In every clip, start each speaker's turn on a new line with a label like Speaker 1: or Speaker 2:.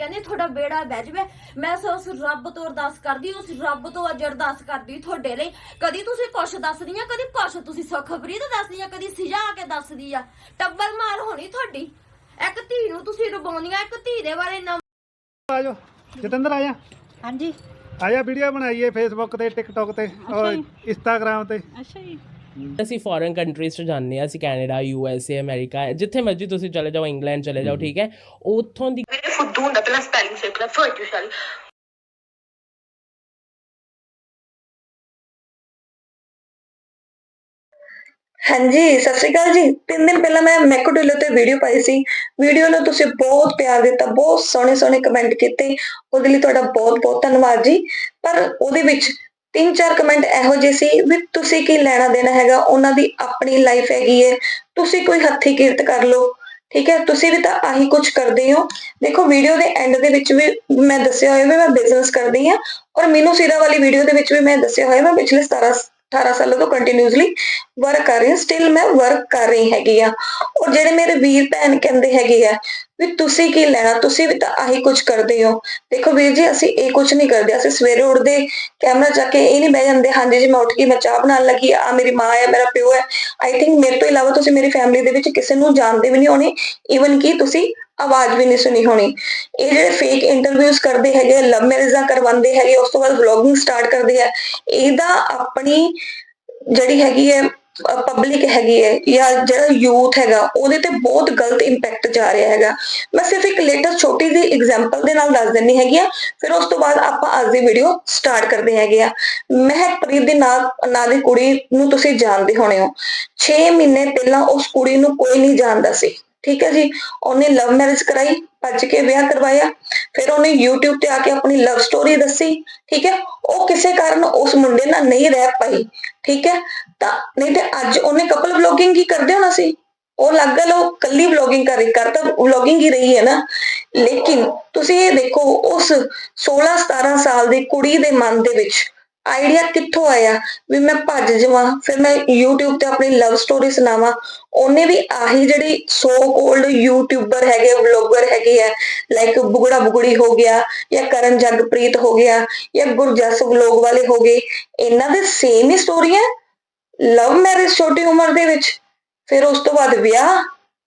Speaker 1: ਕਹਿੰਦੇ ਤੁਹਾਡਾ ਬੇੜਾ ਬਹਿ ਜਾਵੇ। ਮੈਂ ਸੋ ਉਸ ਰੱਬ ਤੋਂ ਅਰਦਾਸ ਕਰਦੀ ਉਸ ਰੱਬ ਤੋਂ ਅੱਜ ਅਰਦਾਸ ਕਰਦੀ ਤੁਹਾਡੇ ਲਈ। ਕਦੀ ਤੁਸੀਂ ਕੁਛ ਦੱਸਦੀਆਂ ਕਦੀ ਕੁਛ ਤੁਸੀਂ ਸੁਖਬਰੀਤ ਦੱਸਦੀਆਂ ਕਦੀ ਸਿਜਾ ਆ ਕੇ ਦੱਸਦੀ ਆ। ਟੱਬਰ ਮਾਰ ਹੋਣੀ ਤੁਹਾਡੀ। ਇੱਕ ਧੀ ਨੂੰ ਤੁਸੀਂ ਰੁਬਾਉਂਦੀਆਂ ਇੱਕ ਧੀ ਦੇ ਬਾਰੇ ਨਾ
Speaker 2: ਆ ਜਤਿੰਦਰ ਆ ਜਾ
Speaker 3: ਹਾਂਜੀ।
Speaker 2: ਆ ਜਾ ਵੀਡੀਓ ਬਣਾਈਏ ਫੇਸਬੁੱਕ ਤੇ ਟਿਕਟੌਕ ਤੇ ਔਰ ਇੰਸਟਾਗ੍ਰam ਤੇ।
Speaker 3: ਅੱਛਾ ਜੀ।
Speaker 4: ਅਸੀਂ ਫੋਰਨ ਕੰਟਰੀਜ਼ 'ਚ ਜਾਂਦੇ ਹਾਂ ਅਸੀਂ Canada U S A America ਜਿੱਥੇ ਮਰਜ਼ੀ ਤੁਸੀਂ ਚਲੇ ਜਾਓ ਇੰਗਲੈਂਡ ਚਲੇ ਜਾਓ ਠੀਕ ਹੈ? ਉੱਥੋਂ ਦੀ
Speaker 5: ਵੀਰੇ ਫੁੱਦੂ ਹੁੰਦਾ ਪਹਿਲਾਂ ਸਪੈਲਿੰਗ ਸਿੱਖ ਲੈ ਫਰਟੀਸ਼ਲ
Speaker 6: ਹਾਂਜੀ ਸਤਿ ਸ਼੍ਰੀ ਅਕਾਲ ਜੀ। ਤਿੰਨ ਦਿਨ ਪਹਿਲਾਂ ਮੈਂ ਮੈਕੋਡਿਲੋ ਤੇ ਵੀਡੀਓ ਪਾਈ ਸੀ। ਵੀਡੀਓ ਨੂੰ ਤੁਸੀਂ ਬਹੁਤ ਪਿਆਰ ਦਿੱਤਾ ਬਹੁਤ ਸੋਹਣੇ ਸੋਹਣੇ ਕਮੈਂਟ ਕੀਤੇ। ਉਹਦੇ ਲਈ ਤੁਹਾਡਾ ਬਹੁਤ ਬਹੁਤ ਧੰਨਵਾਦ ਜੀ। ਪਰ ਉਹਦੇ ਵਿੱਚ ਤਿੰਨ ਚਾਰ ਕਮੈਂਟ ਇਹੋ ਜਿਹੇ ਸੀ ਵੀ ਤੁਸੀਂ ਕੀ ਲੈਣਾ ਦੇਣਾ ਹੈਗਾ, ਉਹਨਾਂ ਦੀ ਆਪਣੀ ਲਾਈਫ ਹੈਗੀ ਹੈ ਤੁਸੀਂ ਕੋਈ ਹੱਥੀ ਕਿਰਤ ਕਰ ਲਓ, ਠੀਕ ਹੈ? ਤੁਸੀਂ ਵੀ ਤਾਂ ਆਹੀ ਕੁਝ ਕਰਦੇ ਹੋ। ਦੇਖੋ ਵੀਡੀਓ ਦੇ ਐਂਡ ਦੇ ਵਿੱਚ ਵੀ ਮੈਂ ਦੱਸਿਆ ਹੋਇਆ ਵੀ ਮੈਂ ਬਿਜ਼ਨਸ ਕਰਦੀ ਹਾਂ ਔਰ ਮੀਨੂ ਸੀਰਾ ਵਾਲੀ ਵੀਡੀਓ ਦੇ ਵਿੱਚ ਵੀ ਮੈਂ ਦੱਸਿਆ ਹੋਇਆ ਮੈਂ ਪਿਛਲੇ 17 18 ਸਾਲਾਂ ਤੋਂ ਕੰਟੀਨਿਊਸਲੀ ਵਰਕ ਕਰ ਰਹੀ ਹਾਂ। ਸਟਿਲ ਮੈਂ ਵਰਕ ਕਰ ਰਹੀ ਹੈਗੀ ਆ ਔਰ ਜਿਹੜੇ ਮੇਰੇ ਵੀਰ ਭੈਣ ਕਹਿੰਦੇ ਹੈਗੇ ਆ ਵੀ ਤੁਸੀਂ ਕੀ ਲੈਣਾ, ਤੁਸੀਂ ਵੀ ਤਾਂ ਆਹੀ ਕੁਝ ਕਰਦੇ ਹੋ। ਦੇਖੋ ਵੀਰ ਜੀ, ਅਸੀਂ ਇਹ ਕੁਝ ਨਹੀਂ ਕਰਦੇ। ਅਸੀਂ ਸਵੇਰੇ ਉੱਠਦੇ ਕੈਮਰਾ ਚੱਕ ਕੇ ਇਹ ਨਹੀਂ ਬਹਿ ਜਾਂਦੇ, ਹਾਂਜੀ ਜੀ, ਮੈਂ ਉੱਠ ਗਈ, ਮੈਂ ਚਾਹ ਬਣਾਉਣ ਲੱਗੀ ਆ ਮੇਰੀ ਮਾਂ ਹੈ, ਮੇਰਾ ਪਿਓ ਹੈ। ਆਈ ਥਿੰਕ ਮੇਰੇ ਤੋਂ ਇਲਾਵਾ ਤੁਸੀਂ ਮੇਰੀ ਫੈਮਿਲੀ ਦੇ ਵਿੱਚ ਕਿਸੇ ਨੂੰ ਜਾਣਦੇ ਵੀ ਨਹੀਂ ਹੋਣੇ। ਈਵਨ ਕਿ ਤੁਸੀਂ ਆਵਾਜ਼ ਵੀ ਨਹੀਂ ਸੁਣੀ ਹੋਣੀ। ਇਹ ਜਿਹੜੇ ਫੇਕ ਇੰਟਰਵਿਊਜ਼ ਕਰਦੇ ਹੈਗੇ ਲਵ ਮੈਰਿਜਾਂ ਕਰਵਾਉਂਦੇ ਹੈਗੇ ਉਸ ਤੋਂ ਬਾਅਦ ਵਲੌਗਿੰਗ ਸਟਾਰਟ ਕਰਦੇ ਆ, ਇਹਦਾ ਆਪਣੀ ਜਿਹੜੀ ਹੈਗੀ ਹੈ ਪਬਲਿਕ ਹੈਗੀ ਹੈ ਜਾਂ ਜਿਹੜਾ ਯੂਥ ਹੈਗਾ, ਉਹਦੇ ਤੇ ਬਹੁਤ ਗਲਤ ਇੰਪੈਕਟ ਜਾ ਰਿਹਾ ਹੈਗਾ। ਮੈਂ ਸਿਰਫ ਇੱਕ ਲੇਟੈਸਟ ਛੋਟੀ ਜਿਹੀ ਐਗਜ਼ਾਮਪਲ ਦੇ ਨਾਲ ਦੱਸ ਦਿੰਨੀ ਹੈਗੀ ਆ, ਫਿਰ ਉਸ ਤੋਂ ਬਾਅਦ ਆਪਾਂ ਅੱਜ ਦੀ ਵੀਡੀਓ ਸਟਾਰਟ ਕਰਦੇ ਹੈਗੇ ਆ। ਮਹਿਕਪ੍ਰੀਤ ਦੇ ਨਾਲ ਨਾਂ ਦੀ ਕੁੜੀ ਨੂੰ ਤੁਸੀਂ ਜਾਣਦੇ ਹੋਣੇ ਹੋ। 6 ਮਹੀਨੇ ਪਹਿਲਾਂ ਉਸ ਕੁੜੀ ਨੂੰ ਕੋਈ ਨਹੀਂ ਜਾਣਦਾ ਸੀ। ਠੀਕ ਹੈ ਜੀ, ਉਹਨੇ ਲਵ ਮੈਰਿਜ ਕਰਾਈ, ਭੱਜ ਕੇ ਵਿਆਹ ਕਰਵਾਇਆ, ਫਿਰ ਉਹਨੇ YouTube ਤੇ ਆ ਕੇ ਆਪਣੀ ਲਵ ਸਟੋਰੀ ਦੱਸੀ, ਠੀਕ ਹੈ, ਉਹ ਕਿਸੇ ਕਾਰਨ ਉਸ ਮੁੰਡੇ ਨਾਲ ਨਹੀਂ ਰਹਿ ਪਾਈ, ਠੀਕ ਹੈ, ਤਾਂ ਨਹੀਂ ਤੇ ਅੱਜ ਉਹਨੇ ਕਪਲ ਵਲੋਗਿੰਗ ਹੀ ਕਰਦੇ ਹੋਣਾ ਸੀ, ਉਹ ਲੱਗ ਗਿਆ ਲੋ ਕੱਲੀ ਵਲੌਗਿੰਗ ਕਰ ਰਹੀ ਕਰ ਤਾਂ ਹੀ ਰਹੀ ਹੈ ਨਾ, ਲੇਕਿਨ ਤੁਸੀਂ ਇਹ ਦੇਖੋ, ਉਸ 16 17 ਸਾਲ ਦੀ ਕੁੜੀ ਦੇ ਮਨ ਦੇ ਵਿੱਚ ਆਈਡੀਆ ਕਿੱਥੋਂ ਆਇਆ? ਵੀ ਮੈਂ ਭੱਜ ਜਾਵਾਂ, ਫਿਰ ਮੈਂ YouTube ਤੇ ਆਪਣੀ ਲਵ ਸਟੋਰੀ ਸੁਣਾਵਾਂ। ਉਹਨੇ ਵੀ ਆਹੀ ਜਿਹੜੀ ਸੋ ਕੋਲਡ ਯੂਟਿਊਬਰ ਹੈਗੇ ਵਲੌਗਰ ਹੈਗੇ ਆ ਲਾਈਕ ਬੁਗੜਾ ਬੁਗੜੀ ਹੋ ਗਿਆ, ਜਾਂ ਕਰਨ ਜਗਪ੍ਰੀਤ ਹੋ ਗਿਆ, ਜਾਂ ਗੁਰਜਸ ਵਲੌਗ ਵਾਲੇ ਹੋ ਗਏ, ਇਹਨਾਂ ਦੇ ਸੇਮ ਹੀ ਸਟੋਰੀਆਂ ਲਵ ਮੈਰਿਜ ਛੋਟੀ ਉਮਰ ਦੇ ਵਿੱਚ? ਫਿਰ ਉਸ ਤੋਂ ਬਾਅਦ ਵਿਆਹ,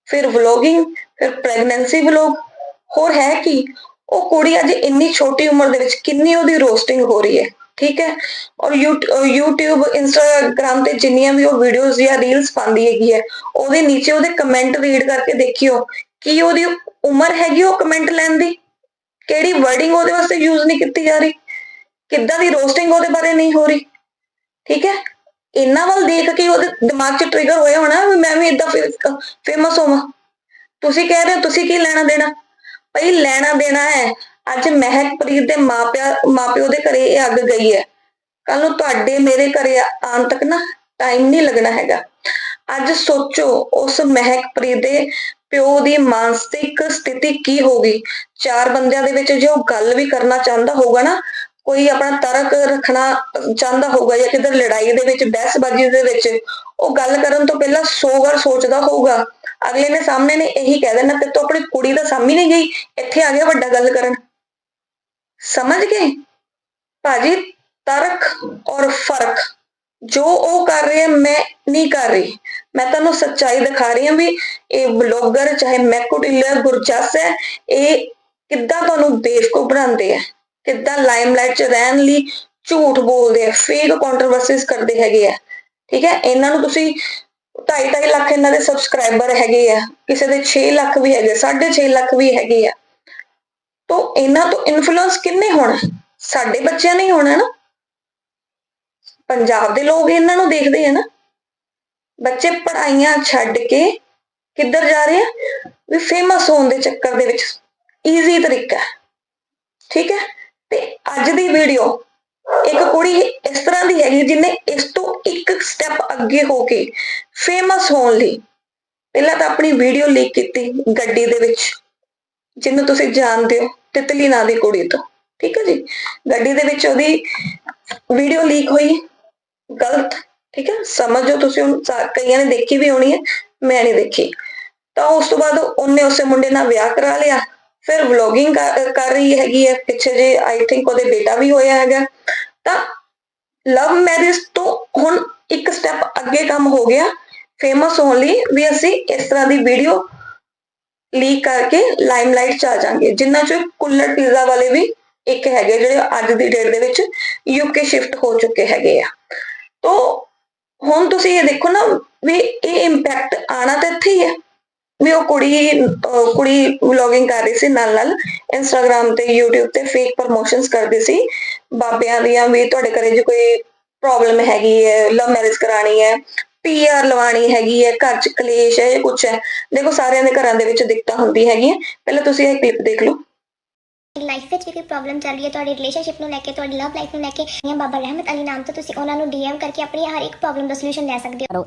Speaker 6: ਫਿਰ ਵਲੌਗਿੰਗ ਫਿਰ ਪ੍ਰੈਗਨੈਂਸੀ ਵਲੌਗ ਹੋਰ ਹੈ ਕੀ? ਉਹ ਕੁੜੀ ਅੱਜ ਇੰਨੀ ਛੋਟੀ ਉਮਰ ਦੇ ਵਿੱਚ ਕਿੰਨੀ ਉਹਦੀ ਰੋਸਟਿੰਗ ਹੋ ਰਹੀ ਹੈ? ਠੀਕ ਹੈ? ਔਰ YouTube, Instagram ਤੇ ਜਿੰਨੀਆਂ ਵੀ ਉਹ ਵੀਡੀਓਜ਼ ਜਾਂ ਰੀਲਸ ਪਾਉਂਦੀ ਹੈਗੀ ਹੈ, ਉਹਦੇ ਨੀਚੇ ਉਹਦੇ ਕਮੈਂਟ ਰੀਡ ਕਰਕੇ ਦੇਖਿਓ, ਕੀ ਉਹਦੀ ਉਮਰ ਹੈਗੀ ਉਹ ਕਮੈਂਟ ਲੈਣ ਦੀ? ਕਿਹੜੀ ਵਰਡਿੰਗ ਉਹਦੇ ਵਾਸਤੇ ਯੂਜ਼ ਨਹੀਂ ਕੀਤੀ ਜਾ ਰਹੀ? ਕਿੱਦਾਂ ਦੀ ਰੋਸਟਿੰਗ ਉਹਦੇ ਬਾਰੇ ਨਹੀਂ ਹੋ ਰਹੀ? ਠੀਕ ਹੈ? ਇਹਨਾਂ ਵੱਲ ਦੇਖ ਕੇ ਉਹਦੇ ਦਿਮਾਗ 'ਚ ਟ੍ਰਿਗਰ ਹੋਇਆ ਹੋਣਾ ਵੀ ਮੈਂ ਵੀ ਇਦਾਂ ਫੇਮਸ ਹੋਵਾਂ। ਤੁਸੀਂ ਕਹਿ ਰਹੇ ਹੋ, ਤੁਸੀਂ ਕੀ ਲੈਣਾ ਦੇਣਾ? ਭਈ ਲੈਣਾ ਦੇਣਾ ਹੈ ਅੱਜ ਮਹਿਕਪ੍ਰੀਤ ਦੇ ਮਾਪਿਆ ਮਾਪਿਓ ਦੇ ਘਰੇ ਇਹ ਅੱਗ ਗਈ ਹੈ। ਕੱਲ ਨੂੰ ਤੁਹਾਡੇ ਮੇਰੇ ਘਰੇ ਆਉਣ ਤੱਕ ਨਾ ਟਾਈਮ ਨਹੀਂ ਲੱਗਣਾ ਹੈਗਾ। ਅੱਜ ਸੋਚੋ, ਉਸ ਮਹਿਕਪ੍ਰੀਤ ਦੇ ਪਿਓ ਦੀ ਮਾਨਸਿਕ ਸਥਿਤੀ ਕੀ ਹੋਗੀ ਚਾਰ ਬੰਦਿਆਂ ਦੇ ਵਿੱਚ ਜੇ ਉਹ ਗੱਲ ਵੀ ਕਰਨਾ ਚਾਹੁੰਦਾ ਹੋਊਗਾ ਨਾ, ਕੋਈ ਆਪਣਾ ਤਰਕ ਰੱਖਣਾ ਚਾਹੁੰਦਾ ਹੋਊਗਾ ਜਾਂ ਕਿਧਰ ਲੜਾਈ ਦੇ ਵਿੱਚ, ਬਹਿਸਬਾਜ਼ੀ ਦੇ ਵਿੱਚ, ਉਹ ਗੱਲ ਕਰਨ ਤੋਂ ਪਹਿਲਾਂ 100 ਵਾਰ ਸੋਚਦਾ ਹੋਊਗਾ। ਅਗਲੇ ਨੇ ਸਾਹਮਣੇ ਨੇ ਇਹੀ ਕਹਿ ਦੇਣਾ ਕਿ ਤੂੰ ਆਪਣੀ ਕੁੜੀ ਦਾ ਸਾਹਮਣੇ ਨਹੀਂ ਗਈ, ਇੱਥੇ ਆ ਗਿਆ ਵੱਡਾ ਗੱਲ ਕਰਨ। ਸਮਝ ਗਏ? ਭਾਜੀ, ਤਰਕ ਔਰ ਫ਼ਰਕ। ਜੋ ਉਹ ਕਰ ਰਹੇ ਮੈਂ ਨਹੀਂ ਕਰ ਰਹੀ। ਮੈਂ ਤੁਹਾਨੂੰ ਸੱਚਾਈ ਦਿਖਾ ਰਹੀ ਹਾਂ ਵੀ ਇਹ ਬਲੌਗਰ ਚਾਹੇ ਮੈਕੋਡਿਲਰ ਗੁਰਜਸ ਹੈ, ਇਹ ਕਿੱਦਾਂ ਤੁਹਾਨੂੰ ਬੇਵਕੂਫ ਬਣਾਉਂਦੇ ਆ? ਕਿੱਦਾਂ ਲਾਈਮਲਾਈਟ 'ਚ ਰਹਿਣ ਲਈ ਝੂਠ ਬੋਲਦੇ ਆ ਫੇਕ ਕੰਟਰੋਵਰਸੀਜ਼ ਕਰਦੇ ਹੈਗੇ ਆ? ਠੀਕ ਹੈ, ਇਹਨਾਂ ਨੂੰ ਤੁਸੀਂ 2.5 ਲੱਖ ਇਹਨਾਂ ਦੇ ਸਬਸਕ੍ਰਾਈਬਰ ਹੈਗੇ ਆ, ਕਿਸੇ ਦੇ 6 ਲੱਖ ਵੀ ਹੈਗੇ 6.5 ਲੱਖ ਵੀ ਹੈਗੇ ਆ। ਤੋਂ ਇਹਨਾਂ ਤੋਂ ਇਨਫਲੂਐਂਸ ਕਿੰਨੇ ਹੋਣਾ? ਸਾਡੇ ਬੱਚਿਆਂ ਨੇ ਹੋਣਾ ਨਾ। ਪੰਜਾਬ ਦੇ ਲੋਕ ਇਹਨਾਂ ਨੂੰ ਦੇਖਦੇ ਆ ਨਾ। ਬੱਚੇ ਪੜਾਈਆਂ ਛੱਡ ਕੇ ਕਿੱਧਰ ਜਾ ਰਹੇ ਆ? ਵੀ ਫੇਮਸ ਹੋਣ ਦੇ ਚੱਕਰ ਦੇ ਵਿੱਚ। ਈਜ਼ੀ ਤਰੀਕਾ ਠੀਕ ਹੈ? ਤੇ ਅੱਜ ਦੀ ਵੀਡੀਓ ਇੱਕ ਕੁੜੀ ਇਸ ਤਰ੍ਹਾਂ ਦੀ ਹੈਗੀ ਜਿਹਨੇ ਇਸ ਤੋਂ ਇੱਕ ਸਟੈਪ ਅੱਗੇ ਹੋ ਕੇ ਫੇਮਸ ਹੋਣ ਲਈ ਪਹਿਲਾਂ ਤਾਂ ਆਪਣੀ ਵੀਡੀਓ ਲੀਕ ਕੀਤੀ ਗੱਡੀ ਦੇ ਵਿੱਚ। ਜਿਹਨੂੰ ਤੁਸੀਂ ਜਾਣਦੇ ਹੋ ਤਿਤਲੀ ਨਾਂ ਦੀ ਕੁੜੀ ਤੋਂ, ਠੀਕ ਹੈ ਜੀ? ਗੱਡੀ ਦੇ ਵਿੱਚ ਉਹਦੀ ਵੀਡੀਓ ਲੀਕ ਹੋਈ ਗਲਤ, ਠੀਕ ਹੈ ਸਮਝੋ ਤੁਸੀਂ ਹੁਣ ਕਈਆਂ ਨੇ ਦੇਖੀ ਵੀ ਹੋਣੀ ਹੈ, ਮੈਂ ਨਹੀਂ ਦੇਖੀ। ਤਾਂ ਉਸ ਤੋਂ ਬਾਅਦ ਉਹਨੇ ਉਸੇ ਮੁੰਡੇ ਨਾਲ ਵਿਆਹ ਕਰਾ ਲਿਆ, ਫਿਰ ਵਲੋਗਿੰਗ ਕਰ ਰਹੀ ਹੈਗੀ ਹੈ, ਪਿੱਛੇ ਜੇ ਆਈ ਥਿੰਕ ਉਹਦੇ ਬੇਟਾ ਵੀ ਹੋਇਆ ਹੈਗਾ। ਤਾਂ ਲਵ ਮੈਰਿਜ ਤੋਂ ਹੁਣ ਇੱਕ ਸਟੈਪ ਅੱਗੇ ਕੰਮ ਹੋ ਗਿਆ ਫੇਮਸ ਹੋਣ ਲਈ ਵੀ ਅਸੀਂ ਇਸ ਤਰ੍ਹਾਂ ਦੀ ਵੀਡੀਓ ਲੀਕ ਕਰਕੇ ਲਾਈਮਲਾਈਟ ਚ ਆ ਜਾਾਂਗੇ ਜਿਨ੍ਹਾਂ ਚੋਂ ਕੁੱਲਰ ਪੀਜ਼ਾ ਵਾਲੇ ਵੀ ਇੱਕ ਹੈਗੇ ਜਿਹੜੇ ਅੱਜ ਦੀ ਡੇਟ ਦੇ ਵਿੱਚ ਯੂਕੇ ਸ਼ਿਫਟ ਹੋ ਚੁੱਕੇ ਹੈਗੇ ਆ। ਤੋਂ ਹੁਣ ਤੁਸੀਂ ਇਹ ਦੇਖੋ ਨਾ ਵੀ ਇਹ ਇੰਪੈਕਟ ਆਣਾ ਤਾਂ ਇੱਥੇ ਹੀ ਹੈ ਵੀ ਉਹ ਕੁੜੀ, ਅਹ ਕੁੜੀ ਵਲੌਗਿੰਗ ਕਰ ਰਹੀ ਸੀ ਨਾਲ ਨਾਲ ਇੰਸਟਾਗ੍ਰam ਤੇ, YouTube ਤੇ ਫੇਕ ਪ੍ਰਮੋਸ਼ਨਸ ਕਰਦੀ ਸੀ। ਬਾਬਿਆਂ ਦੀਆਂ ਵੀ ਤੁਹਾਡੇ ਘਰੇ ਜੇ ਕੋਈ ਪ੍ਰੋਬਲਮ ਹੈਗੀ ਹੈ ਲਵ ਮੈਰਿਜ ਕਰਾਣੀ ਹੈ ਪੀਆਰ ਲਵਾਣੀ ਹੈਗੀ ਹੈ ਘਰ ਚ ਕਲੇਸ਼ ਹੈ ਕੁਝ ਹੈ। ਦੇਖੋ ਸਾਰਿਆਂ ਦੇ ਘਰਾਂ ਦੇ ਵਿੱਚ ਦਿੱਕਤਾਂ ਹੁੰਦੀ ਹੈਗੀਆਂ ਪਹਿਲਾਂ ਤੁਸੀਂ ਇਹ ਕਲਿੱਪ ਦੇਖ ਲਓ।
Speaker 3: ਲਾਈਫ ਵਿੱਚ ਵੀ ਕੋਈ ਪ੍ਰੋਬਲਮ ਚੱਲ ਰਹੀ ਹੈ ਤੁਹਾਡੀ ਰਿਲੇਸ਼ਨਸ਼ਿਪ ਨੂੰ ਲੈ ਕੇ ਤੁਹਾਡੀ ਲਵ ਲਾਈਫ ਨੂੰ ਲੈ ਕੇ ਜਾਂ ਬਾਬਾ ਰਹਿਮਤ ਅਲੀ ਨਾਮ ਤੋਂ ਤੁਸੀਂ ਉਹਨਾਂ ਨੂੰ ਡੀਐਮ ਕਰਕੇ ਆਪਣੀ ਹਰ ਇੱਕ ਪ੍ਰੋਬਲਮ ਦਾ ਸੋਲੂਸ਼ਨ ਲੈ ਸਕਦੇ ਹੋ।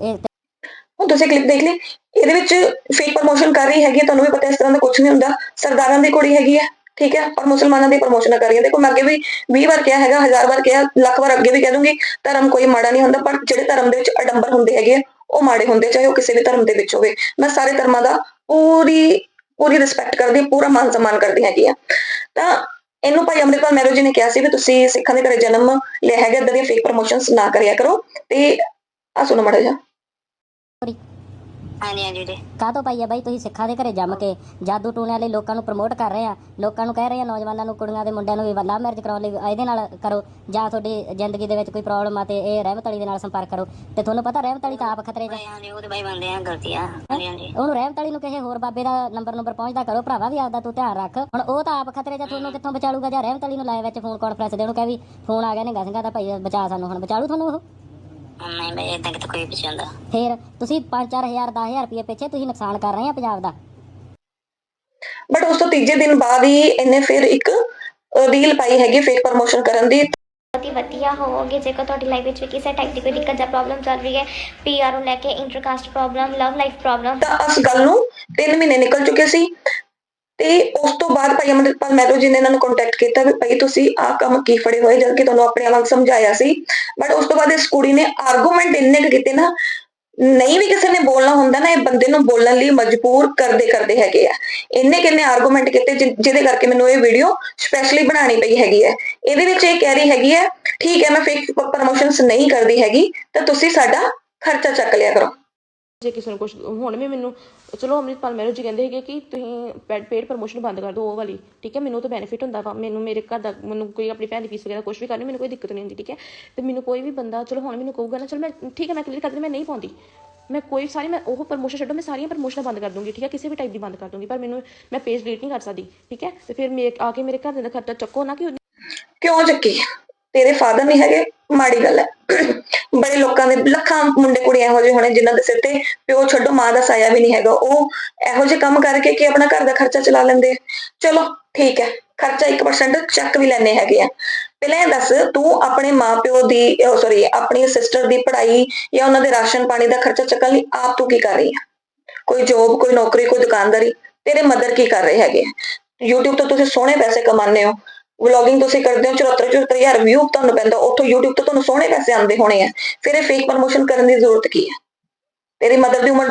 Speaker 6: ਹੁਣ ਤੁਸੀਂ ਕਲਿੱਪ ਦੇਖ ਲਈ। ਇਹਦੇ ਵਿੱਚ ਫੇਕ ਪ੍ਰਮੋਸ਼ਨ ਕਰ ਰਹੀ ਹੈਗੀ ਤੁਹਾਨੂੰ ਵੀ ਪਤਾ ਇਸ ਤਰ੍ਹਾਂ ਦਾ ਕੁਝ ਨਹੀਂ ਹੁੰਦਾ। ਸਰਦਾਰਾਂ ਦੀ ਕੁੜੀ ਹੈਗੀ ਹੈ। ਠੀਕ ਹੈ ਪਰ ਮੁਸਲਮਾਨਾਂ ਦੀ ਪ੍ਰਮੋਸ਼ਨ ਕਰ ਰਹੀ ਦੇਖੋ, ਮੈਂ ਅੱਗੇ ਵੀ 20 ਵਾਰ ਕਿਹਾ ਹੈਗਾ, ਹਜ਼ਾਰ ਵਾਰ ਕਿਹਾ, ਲੱਖ ਵਾਰ ਅੱਗੇ ਵੀ ਕਹਿ ਦੂੰਗੀ, ਧਰਮ ਕੋਈ ਮਾੜਾ ਨਹੀਂ ਹੁੰਦਾ, ਪਰ ਜਿਹੜੇ ਧਰਮ ਦੇ ਵਿੱਚ ਅਡੰਬਰ ਹੁੰਦੇ ਹੈਗੇ ਉਹ ਮਾੜੇ ਹੁੰਦੇ, ਚਾਹੇ ਉਹ ਕਿਸੇ ਵੀ ਧਰਮ ਦੇ ਵਿੱਚ ਹੋਵੇ। ਮੈਂ ਸਾਰੇ ਧਰਮਾਂ ਦਾ ਪੂਰੀ ਪੂਰੀ ਰਿਸਪੈਕਟ ਕਰਦੀ ਹਾਂ, ਪੂਰਾ ਮਾਨ ਸਨਮਾਨ ਕਰਦੀ ਹੈਗੀ ਆ। ਤਾਂ ਇਹਨੂੰ ਭਾਈ ਅੰਮ੍ਰਿਤਪਾਲ ਮਹਿਰੋ ਜੀ ਨੇ ਕਿਹਾ ਸੀ ਵੀ ਤੁਸੀਂ ਸਿੱਖਾਂ ਦੇ ਘਰੇ ਜਨਮ ਲਿਆ ਹੈਗਾ ਇਦਾਂ ਦੀਆਂ ਫੇਕ ਪ੍ਰਮੋਸ਼ਨਸ ਨਾ ਕਰਿਆ ਕਰੋ। ਤੇ ਆ ਸੁਣੋ ਮਾੜਾ ਜਿਹਾ।
Speaker 5: ਹਾਂਜੀ ਹਾਂਜੀ ਜੀ
Speaker 7: ਕਾਹਤੋਂ ਪਾਈ ਆ ਬਾਈ? ਤੁਸੀਂ ਸਿੱਖਾਂ ਦੇ ਘਰੇ ਜੰਮ ਕੇ ਜਾਦੂ ਟੂਣਿਆਂ ਲਈ ਲੋਕਾਂ ਨੂੰ ਪ੍ਰਮੋਟ ਕਰ ਰਹੇ ਆ। ਲੋਕਾਂ ਨੂੰ ਕਹਿ ਰਹੇ ਆ ਨੌਜਵਾਨਾਂ ਨੂੰ ਕੁੜੀਆਂ ਦੇ ਮੁੰਡਿਆਂ ਨੂੰ ਵੀ ਲਵ ਮੈਰਿਜ ਕਰਾਉਣ ਲਈ ਇਹਦੇ ਨਾਲ ਕਰੋ। ਜਾਂ ਤੁਹਾਡੀ ਜ਼ਿੰਦਗੀ ਦੇ ਵਿੱਚ ਕੋਈ ਪ੍ਰੋਬਲਮ ਆ ਤੇ ਇਹ ਰਹਿਮਤ ਅਲੀ ਦੇ ਨਾਲ ਸੰਪਰਕ ਕਰੋ। ਤੇ ਤੁਹਾਨੂੰ ਪਤਾ ਰਹਿਮਤ ਅਲੀ ਤਾਂ ਆਪ ਖਤਰੇ 'ਚ ਆ।
Speaker 5: ਹਾਂਜੀ ਉਹ ਤੇ ਬਾਈ ਬੰਦੇ ਆ ਗਲਤੀਆਂ। ਹਾਂਜੀ ਹਾਂਜੀ।
Speaker 7: ਉਹਨੂੰ ਰਹਿਮਤ ਅਲੀ ਨੂੰ ਕਿਸੇ ਹੋਰ ਬਾਬੇ ਦਾ ਨੰਬਰ ਨੰਬਰ ਪਹੁੰਚਦਾ ਕਰੋ। ਭਰਾਵਾ ਵੀ ਆਪਦਾ ਤੂੰ ਧਿਆਨ ਰੱਖ। ਹੁਣ ਉਹ ਤਾਂ ਆਪ ਖਤਰੇ 'ਚ ਤੁਹਾਨੂੰ ਕਿੱਥੋਂ ਬਚਾਲੂਗਾ? ਜਾਂ ਰਹਿਮਤ ਅਲੀ ਨੂੰ ਲਾਏ ਵਿੱਚ ਫੋਨ ਕਾਨਫਰੰਸ ਦੇ ਉਹਨੂੰ ਕਹਿ ਵੀ ਫੋਨ ਆ ਗਿਆ ਨੇ ਸਿੰਘਾ ਤਾਂ ਭਾਈ ਬਚਾ ਸਾਨੂੰ। ਹੁਣ ਬਚਾਲੂ ਤੁਹਾਨੂੰ ਉਹ?
Speaker 5: ਨਹੀਂ ਬਾਈ ਇਦਾਂ ਕਿਤੇ ਕੋਈ ਪਿੱਛੇ ਹੁੰਦਾ।
Speaker 7: ਫੇਰ ਤੁਸੀਂ 5-4000 10000 ਰੁਪਏ ਪਿੱਛੇ ਤੁਸੀਂ ਨੁਕਸਾਨ ਕਰ ਰਹੇ ਆ ਪੰਜਾਬ ਦਾ।
Speaker 6: ਬਟ ਉਸ ਤੋਂ ਤੀਜੇ ਦਿਨ ਬਾਅਦ ਹੀ ਇਹਨੇ ਫਿਰ ਇੱਕ ਰੀਲ ਪਾਈ ਹੈਗੀ ਫੇਕ ਪ੍ਰਮੋਸ਼ਨ ਕਰਨ ਦੀ।
Speaker 3: ਬਹੁਤ ਹੀ ਵਧੀਆ ਹੋਵੋਗੇ ਜੇਕਰ ਤੁਹਾਡੀ ਲਾਈਫ ਵਿੱਚ ਵੀ ਕਿਸੇ ਟਾਈਪ ਦੀ ਕੋਈ ਦਿੱਕਤ ਜਾਂ ਪ੍ਰੋਬਲਮ ਚੱਲ ਰਹੀ ਹੈ ਪੀਆਰ ਨੂੰ ਲੈ ਕੇ intercaste problem love life problem
Speaker 6: ਤਾਂ ਉਸ ਗੱਲ ਨੂੰ 3 ਮਹੀਨੇ ਨਿਕਲ ਚੁੱਕੇ ਸੀ। ਤੇ ਉਸ ਤੋਂ ਬਾਅਦ ਭਾਈ ਅਮਰਿਤਪਾਲ ਮਹਿਰੋ ਜੀ ਨੇ ਇਹਨਾਂ ਨੂੰ ਕੰਟੈਕਟ ਕੀਤਾ ਵੀ ਭਾਈ ਤੁਸੀਂ ਆਹ ਕੰਮ ਕੀ ਫੜੇ ਹੋਏ ਜਦ ਕਿ ਤੁਹਾਨੂੰ ਆਪਣੇ ਵਾਂਗ ਸਮਝਾਇਆ ਸੀ। ਬਟ ਉਸ ਤੋਂ ਬਾਅਦ ਇਸ ਕੁੜੀ ਨੇ ਆਰਗੂਮੈਂਟ ਇੰਨੇ ਕੁ ਕੀਤੇ ਨਾ, ਨਹੀਂ ਵੀ ਕਿਸੇ ਨੇ ਬੋਲਣਾ ਹੁੰਦਾ ਨਾ, ਇਹ ਬੰਦੇ ਨੂੰ ਬੋਲਣ ਲਈ ਮਜਬੂਰ ਕਰਦੇ ਕਰਦੇ ਹੈਗੇ ਆ। ਇੰਨੇ ਕਿੰਨੇ ਆਰਗੂਮੈਂਟ ਕੀਤੇ ਜਿਹਦੇ ਕਰਕੇ ਮੈਨੂੰ ਇਹ ਵੀਡੀਓ ਸਪੈਸ਼ਲੀ ਬਣਾਉਣੀ ਪਈ ਹੈਗੀ ਹੈ। ਇਹਦੇ ਵਿੱਚ ਇਹ ਕਹਿ ਰਹੀ ਹੈਗੀ ਹੈ, ਠੀਕ ਹੈ, ਮੈਂ ਫੇਕ ਪ੍ਰਮੋਸ਼ਨਸ ਨਹੀਂ ਕਰਦੀ ਹੈਗੀ, ਤਾਂ ਤੁਸੀਂ ਸਾਡਾ ਖਰਚਾ ਚੱਕ ਲਿਆ ਕਰੋ।
Speaker 8: ਜੇ ਕਿਸੇ ਨੂੰ ਕੁਝ ਹੁਣ ਵੀ ਮੈਨੂੰ ਚਲੋ ਅਮ੍ਰਿਤਪਾਲ ਮਹਿਰੂ ਜੀ ਕਹਿੰਦੇ ਹੈਗੇ ਕਿ ਤੁਸੀਂ ਪੇਡ ਪ੍ਰਮੋਸ਼ਨ ਬੰਦ ਕਰ ਦਿਓ ਉਹ ਵਾਲੀ। ਠੀਕ ਹੈ, ਮੈਨੂੰ ਤਾਂ ਬੈਨੀਫਿਟ ਹੁੰਦਾ ਵਾ। ਮੈਨੂੰ ਮੇਰੇ ਘਰ ਦਾ ਮੈਨੂੰ ਕੋਈ ਆਪਣੀ ਭੈਣ ਦੀ ਫੀਸ ਵਗੈਰਾ ਕੁਝ ਵੀ ਕਰਨੀ, ਮੈਨੂੰ ਕੋਈ ਦਿੱਕਤ ਨਹੀਂ ਹੁੰਦੀ, ਠੀਕ ਹੈ। ਤੇ ਮੈਨੂੰ ਕੋਈ ਵੀ ਬੰਦਾ, ਚਲੋ ਹੁਣ ਮੈਨੂੰ ਕਹੂਗਾ ਨਾ, ਚਲ ਮੈਂ ਠੀਕ ਹੈ, ਮੈਂ ਕਲੀਅਰ ਕਰ ਦਿੰਦੀ, ਮੈਂ ਨਹੀਂ ਪਾਉਂਦੀ। ਮੈਂ ਕੋਈ ਸਾਰੀ ਮੈਂ ਉਹ ਪ੍ਰਮੋਸ਼ਨ ਛੱਡੋ, ਮੈਂ ਸਾਰੀਆਂ ਪ੍ਰਮੋਸ਼ਨਾਂ ਬੰਦ ਕਰ ਦੂੰਗੀ, ਠੀਕ ਹੈ। ਕਿਸੇ ਵੀ ਟਾਈਪ ਦੀ ਬੰਦ ਕਰ ਦੂੰਗੀ, ਪਰ ਮੈਨੂੰ ਮੈਂ ਪੇਜ ਡਿਲੀਟ ਨਹੀਂ ਕਰ ਸਕਦੀ, ਠੀਕ ਹੈ। ਤੇ ਫਿਰ ਮੇਰੇ ਆ ਕੇ ਮੇਰੇ ਘਰ ਦਾ ਖਰਚਾ ਚੱਕੋ ਨਾ ਕਿ
Speaker 6: ਕਿਉਂ ਚੱਕੀ? ਤੇਰੇ ਫਾਦਰ ਨਹੀਂ ਹੈਗੇ? ਮਾੜੀ ਗੱਲ ਹੈ। ਬੜੇ ਲੋਕਾਂ ਦੇ ਲੱਖਾਂ ਮੁੰਡੇ ਕੁੜੀ ਇਹੋ ਜਿਹੇ ਹੋਣੇ ਜਿਨ੍ਹਾਂ ਦੇ ਸਿਰ ਤੇ ਪਿਓ ਛੱਡੋ, ਮਾਂ ਦਾ ਸਾਇਆ ਵੀ ਨਹੀਂ ਹੈਗਾ। ਉਹ ਇਹੋ ਜਿਹੇ ਕੰਮ ਕਰਕੇ ਕਿ ਆਪਣਾ ਘਰ ਦਾ ਖਰਚਾ ਚਲਾ ਲੈਂਦੇ ਚਲੋ, ਠੀਕ ਹੈ। ਖਰਚਾ 1% ਚੱਕ ਵੀ ਲੈਣੇ ਹੈਗੇ ਆ। ਪਹਿਲਾਂ ਇਹ ਦੱਸ, ਤੂੰ ਆਪਣੇ ਮਾਪਿਓ ਦੀ ਸੌਰੀ ਆਪਣੀ ਸਿਸਟਰ ਦੀ ਪੜ੍ਹਾਈ ਜਾਂ ਉਹਨਾਂ ਦੇ ਰਾਸ਼ਨ ਪਾਣੀ ਦਾ ਖਰਚਾ ਚੱਕਣ ਲਈ ਆਪ ਤੂੰ ਕੀ ਕਰ ਰਹੀ ਹੈ ਕੋਈ ਜੋਬ ਕੋਈ ਨੌਕਰੀ, ਕੋਈ ਦੁਕਾਨਦਾਰੀ, ਤੇਰੇ ਮਦਰ ਕੀ ਕਰ ਰਹੇ ਹੈਗੇ ਆ? YouTube ਤੋਂ ਤੁਸੀਂ ਸੋਹਣੇ ਪੈਸੇ ਕਮਾਉਂਦੇ ਹੋ। ਵਲੌਗਿੰਗ ਤੁਸੀਂ ਕਰਦੇ ਹੋ 74 74000 ਵਿਊ ਤੁਹਾਨੂੰ ਪੈਂਦਾ, ਉੱਥੋਂ YouTube ਤੋਂ ਤੁਹਾਨੂੰ ਸੋਹਣੇ ਪੈਸੇ ਆਉਂਦੇ ਹੋਣੇ ਆ। ਫਿਰ ਇਹ ਫੇਕ ਪ੍ਰਮੋਸ਼ਨ ਕਰਨ ਦੀ ਜ਼ਰੂਰਤ ਕੀ ਹੈ ਤੇਰੀ ਮਦਰ ਦੀ ਉਮਰ,